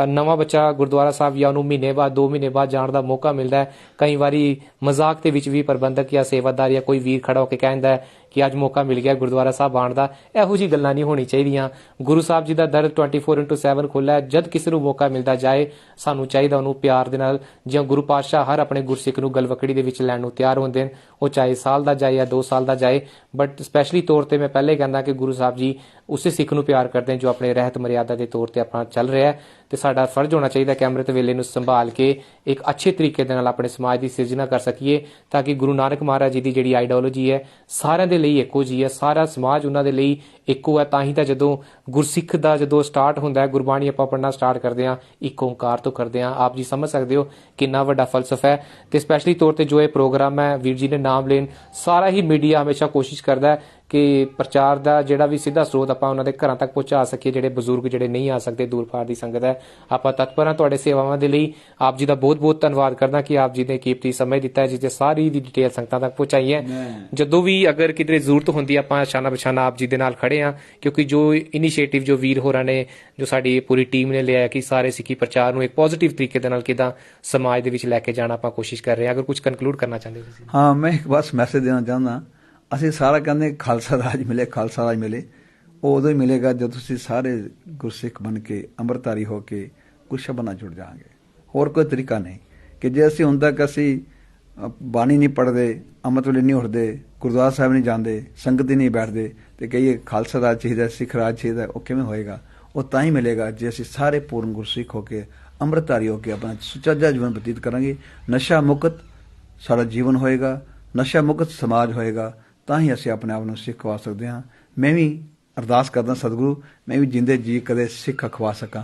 ਨਵਾਂ ਬੱਚਾ ਗੁਰਦੁਆਰਾ ਸਾਹਿਬ ਜਾਂ ਉਹਨੂੰ ਮਹੀਨੇ ਬਾਅਦ 2 ਮਹੀਨੇ ਬਾਅਦ ਜਾਣ ਦਾ ਮੌਕਾ ਮਿਲਦਾ ਹੈ। ਕਈ ਵਾਰੀ ਮਜ਼ਾਕ ਦੇ ਵਿੱਚ ਵੀ ਪ੍ਰਬੰਧਕ ਜਾਂ ਸੇਵਾਦਾਰ ਜਾਂ ਕੋਈ ਵੀਰ ਖੜਾ ਹੋ ਕੇ ਕਹਿੰਦਾ ਹੈ ਕਿ ਅੱਜ ਮੌਕਾ ਮਿਲ ਗਿਆ ਗੁਰਦੁਆਰਾ ਸਾਹਿਬ ਆਉਣ ਦਾ। ਇਹੋ ਜੀ ਗੱਲਾਂ ਨਹੀਂ ਹੋਣੀ ਚਾਹੀਦੀਆਂ। ਗੁਰੂ ਸਾਹਿਬ ਜੀ ਦਾ ਦਰ 24/7 ਖੁੱਲਾ ਹੈ। ਜਦ ਕਿਸੇ ਨੂੰ ਮੌਕਾ ਮਿਲਦਾ ਜਾਏ, ਸਾਨੂੰ ਚਾਹੀਦਾ ਉਹਨੂੰ ਪਿਆਰ ਦੇ ਨਾਲ ਜਿਵੇਂ ਗੁਰੂ ਪਾਤਸ਼ਾਹ ਹਰ ਆਪਣੇ ਗੁਰਸਿੱਖ ਨੂੰ ਗਲਵਕੜੀ ਦੇ ਵਿੱਚ ਲੈਣ ਨੂੰ ਤਿਆਰ ਹੁੰਦੇ ਨੇ ਉਹ ਚਾਹੇ ਸਾਲ ਦਾ ਜਾਏ ਜਾਂ 2 ਸਾਲ ਦਾ ਜਾਏ। ਬਟ ਸਪੈਸ਼ਲੀ ਤੌਰ ਤੇ ਮੈਂ ਪਹਿਲੇ ਹੀ ਕਹਿੰਦਾ ਕਿ ਗੁਰੂ ਸਾਹਿਬ ਜੀ ਉਸੇ ਸਿੱਖ ਨੂੰ ਪਿਆਰ ਕਰਦੇ ਨੇ ਜੋ ਆਪਣੇ ਰਹਿਤ ਮਰਿਆਦਾ ਦੇ ਤੌਰ ਤੇ ਆਪਣਾ ਚੱਲ ਰਿਹਾ ਤੇ ਸਾਡਾ ਫਰਜ਼ ਹੋਣਾ ਚਾਹੀਦਾ ਕਿ ਅੰਮ੍ਰਿਤ ਵੇਲੇ ਨੂੰ ਸੰਭਾਲ ਕੇ ਇੱਕ ਅੱਛੇ ਤਰੀਕੇ ਦੇ ਨਾਲ ਆਪਣੇ ਸਮਾਜ ਦੀ ਸਿਰਜਣਾ ਕਰ ਸਕੀਏ, ਤਾਂ ਕਿ ਗੁਰੂ ਨਾਨਕ ਮਹਾਰਾਜ ਜੀ ਦੀ ਜਿਹੜੀ ਆਈਡੀਓਲੋਜੀ ਹੈ, ਸਾਰਿਆਂ ਦੇ ਲਈ ਇੱਕੋ ਜੀ ਹੈ, ਸਾਰਾ ਸਮਾਜ ਉਹਨਾਂ ਦੇ ਲਈ ਇੱਕੋ ਹੈ ਤਾਂ ਹੀ ਤਾਂ ਜਦੋਂ ਗੁਰਸਿੱਖ ਦਾ ਜਦੋਂ ਸਟਾਰਟ ਹੁੰਦਾ ਹੈ ਗੁਰਬਾਣੀ ਆਪਾਂ ਪੜ੍ਹਨਾ ਸਟਾਰਟ ਕਰਦੇ ਹਾਂ ਇੱਕ ਓੰਕਾਰ ਤੋਂ ਕਰਦੇ ਹਾਂ। ਆਪ ਜੀ ਸਮਝ ਸਕਦੇ ਹੋ ਕਿੰਨਾ ਵੱਡਾ ਫਲਸਫਾ ਹੈ। ਤੇ ਸਪੈਸ਼ਲੀ ਤੌਰ ਤੇ ਜੋ ਇਹ ਪ੍ਰੋਗਰਾਮ ਹੈ ਵੀਰ ਜੀ ਨੇ ਨਾਮ ਲੈਣ ਸਾਰਾ ਹੀ ਮੀਡੀਆ ਹਮੇਸ਼ਾ ਕੋਸ਼ਿਸ਼ ਕਰਦਾ ਹੈ ਕਿ ਪ੍ਰਚਾਰ ਦਾ ਜਿਹੜਾ ਵੀ ਸਿੱਧਾ ਸਰੋਤ ਆਪਾਂ ਉਹਨਾਂ ਦੇ ਘਰਾਂ ਤੱਕ ਪਹੁੰਚਾ ਸਕੀਏ ਜਿਹੜੇ ਬਜ਼ੁਰਗ ਜਿਹੜੇ ਨਹੀਂ ਆ ਸਕਦੇ ਦੂਰ ਪਾਰ ਦੀ ਸੰਗਤ ਹੈ। ਆਪਾਂ ਤਤਪਰ ਹਾਂ ਤੁਹਾਡੇ ਸੇਵਾਵਾਂ ਦੇ ਲਈ ਆਪ ਜੀ ਦਾ ਬਹੁਤ-ਬਹੁਤ ਧੰਨਵਾਦ ਕਰਦਾ ਕਿ ਆਪ ਜੀ ਨੇ ਕੀਮਤੀ ਸਮੇਂ ਦਿੱਤਾ ਹੈ ਜਿਸ ਤੇ ਸਾਰੀ ਦੀ ਡਿਟੇਲ ਸੰਗਤਾਂ ਤੱਕ ਪਹੁੰਚਾਈ ਹੈ। ਜਦੋਂ ਵੀ ਅਗਰ ਕਿਤੇ ਜ਼ਰੂਰਤ ਹੁੰਦੀ ਆਪਾਂ ਸ਼ਾਨਾ ਬਛਾਨਾ ਆਪ ਜੀ ਦੇ ਨਾਲ ਖੜੇ ਹਾਂ, ਕਿਉਂਕਿ ਜੋ ਇਨੀਸ਼ੀਏਟਿਵ ਜੋ ਵੀਰ ਹੋਰਾਂ ਨੇ, ਜੋ ਸਾਡੀ ਪੂਰੀ ਟੀਮ ਨੇ ਲਿਆ ਕਿ ਸਾਰੇ ਸਿੱਖੀ ਪ੍ਰਚਾਰ ਨੂੰ ਇੱਕ ਪੋਜ਼ਿਟਿਵ ਤਰੀਕੇ ਦੇ ਨਾਲ ਕਿਦਾਂ ਸਮਾਜ ਦੇ ਵਿੱਚ ਲੈ ਕੇ ਜਾਣਾ ਆਪਾਂ ਕੋਸ਼ਿਸ਼ ਕਰ ਰਹੇ ਹਾਂ। ਅਗਰ ਕੁਝ ਕਨਕਲੂਡ ਕਰਨਾ ਚਾਹੁੰਦੇ ਹੋ ਤੁਸੀਂ? ਹਾਂ, ਮੈਂ ਇੱਕ ਬਸ ਮੈਸੇਜ ਦੇਣਾ ਚਾਹੁੰਦਾ। ਅਸੀਂ ਸਾਰਾ ਕਹਿੰਦੇ ਖਾਲਸਾ ਰਾਜ ਮਿਲੇ, ਖਾਲਸਾ ਰਾਜ ਮਿਲੇ। ਉਹ ਉਦੋਂ ਹੀ ਮਿਲੇਗਾ ਜਦੋਂ ਤੁਸੀਂ ਸਾਰੇ ਗੁਰਸਿੱਖ ਬਣ ਕੇ ਅੰਮ੍ਰਿਤਧਾਰੀ ਹੋ ਕੇ ਗੁਰਸ਼ਬਦ ਨਾਲ ਜੁੜ ਜਾਾਂਗੇ ਹੋਰ ਕੋਈ ਤਰੀਕਾ ਨਹੀਂ ਕਿ ਜੇ ਅਸੀਂ ਹੁਣ ਤੱਕ ਅਸੀਂ ਬਾਣੀ ਨਹੀਂ ਪੜ੍ਹਦੇ, ਅੰਮ੍ਰਿਤ ਵੇਲੇ ਨਹੀਂ ਉੱਠਦੇ, ਗੁਰਦੁਆਰਾ ਸਾਹਿਬ ਨਹੀਂ ਜਾਂਦੇ, ਸੰਗਤ ਹੀ ਨਹੀਂ ਬੈਠਦੇ, ਤੇ ਕਹੀਏ ਖਾਲਸਾ ਰਾਜ ਚਾਹੀਦਾ, ਸਿੱਖ ਰਾਜ ਚਾਹੀਦਾ, ਉਹ ਕਿਵੇਂ ਹੋਏਗਾ? ਉਹ ਤਾਂ ਹੀ ਮਿਲੇਗਾ ਜੇ ਅਸੀਂ ਸਾਰੇ ਪੂਰਨ ਗੁਰਸਿੱਖ ਹੋ ਕੇ, ਅੰਮ੍ਰਿਤਧਾਰੀ ਹੋ ਕੇ ਆਪਣਾ ਸੁਚੱਜਾ ਜੀਵਨ ਬਤੀਤ ਕਰਾਂਗੇ। ਨਸ਼ਾ ਮੁਕਤ ਸਾਡਾ ਜੀਵਨ ਹੋਏਗਾ, ਨਸ਼ਾ ਮੁਕਤ ਸਮਾਜ ਹੋਏਗਾ, ਤਾਂ ਹੀ ਅਸੀਂ ਆਪਣੇ ਆਪ ਨੂੰ ਸਿੱਖ ਖਵਾ ਸਕਦੇ ਹਾਂ। ਮੈਂ ਵੀ ਅਰਦਾਸ ਕਰਦਾ ਸਤਿਗੁਰੂ, ਮੈਂ ਵੀ ਜਿੰਦੇ ਜੀ ਕਦੇ ਸਿੱਖ ਖਵਾ ਸਕਾਂ।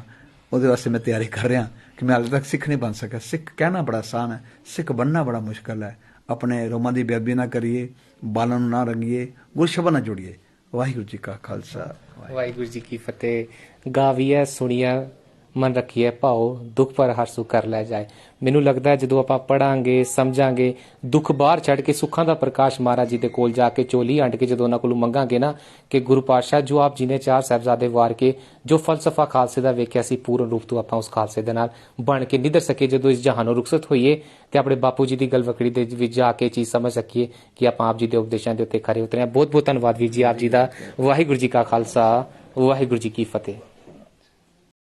ਉਹਦੇ ਵਾਸਤੇ ਮੈਂ ਤਿਆਰੀ ਕਰ ਰਿਹਾ। ਕਿ ਮੈਂ ਹਾਲੇ ਤੱਕ ਸਿੱਖ ਨਹੀਂ ਬਣ ਸਕਿਆ। ਸਿੱਖ ਕਹਿਣਾ ਬੜਾ ਆਸਾਨ ਹੈ। ਸਿੱਖ ਬਣਨਾ ਬੜਾ ਮੁਸ਼ਕਲ ਹੈ। ਆਪਣੇ ਰੋਮਾਂ ਦੀ ਬੇਅਦਬੀ ਨਾ ਕਰੀਏ, ਬਾਲਾਂ ਨੂੰ ਨਾ ਰੰਗੀਏ, ਗੁਰਸ਼ਬਦ ਨਾਲ ਜੁੜੀਏ। ਵਾਹਿਗੁਰੂ ਜੀ ਕਾ ਖਾਲਸਾ। ਵਾਹਿਗੁਰੂ ਜੀ ਕੀ ਫਤਿਹ। ਗਾਵੀਆ ਸੁਣੀਐ ਮਨ ਰੱਖੀਏ, ਭਾਉ, ਦੁੱਖ ਪਰ ਹਰਸੂ ਕਰ ਲੈ ਜਾਏ। ਮੈਨੂੰ ਲੱਗਦਾ ਹੈ ਜਦੋਂ ਆਪਾਂ ਪੜਾਂਗੇ, ਸਮਝਾਂਗੇ, ਦੁੱਖ ਬਾਹਰ ਛੱਡ ਕੇ ਸੁੱਖਾਂ ਦਾ ਪ੍ਰਕਾਸ਼ ਮਹਾਰਾਜ ਜੀ ਦੇ ਕੋਲ ਜਾ ਕੇ ਚੋਲੀ ਅੰਡ ਕੇ ਜਦੋਂ ਉਹਨਾਂ ਕੋਲੋਂ ਮੰਗਾਂਗੇ ਨਾ ਕਿ ਗੁਰੂ ਪਾਤਸ਼ਾਹ ਜੋ ਆਪ ਜੀ ਨੇ ਚਾਰ ਸਾਹਿਬਜ਼ਾਦੇ ਵਾਰ ਕੇ ਜੋ ਫਲਸਫਾ ਖਾਲਸੇ ਦਾ ਵੇਖਿਆ ਸੀ, ਪੂਰਨ ਰੂਪ ਤੋਂ ਆਪਾਂ ਉਸ ਖਾਲਸੇ ਦੇ ਨਾਲ ਬਣ ਕੇ ਨਿੱਧਰ ਸਕੇ ਜਦੋਂ ਇਸ ਜਹਾਨੋਂ ਰੁਖਸਤ ਹੋਈਏ ਤੇ ਆਪਣੇ ਬਾਪੂ ਜੀ ਦੀ ਗਲਵਕੜੀ ਦੇ ਵਿੱਚ ਜਾ ਕੇ ਚੀਜ਼ ਸਮਝ ਸਕੀਏ ਕਿ ਆਪਾਂ ਆਪ ਜੀ ਦੇ ਉਪਦੇਸ਼ਾਂ ਦੇ ਉੱਤੇ ਖਰੇ ਉਤਰੇ ਬਹੁਤ ਬਹੁਤ ਧੰਨਵਾਦ ਵੀਰ ਜੀ, ਆਪ ਜੀ ਦਾ। ਵਾਹਿਗੁਰੂ ਜੀ ਕਾ ਖਾਲਸਾ, ਵਾਹਿਗੁਰੂ ਜੀ ਕੀ ਫਤਿਹ।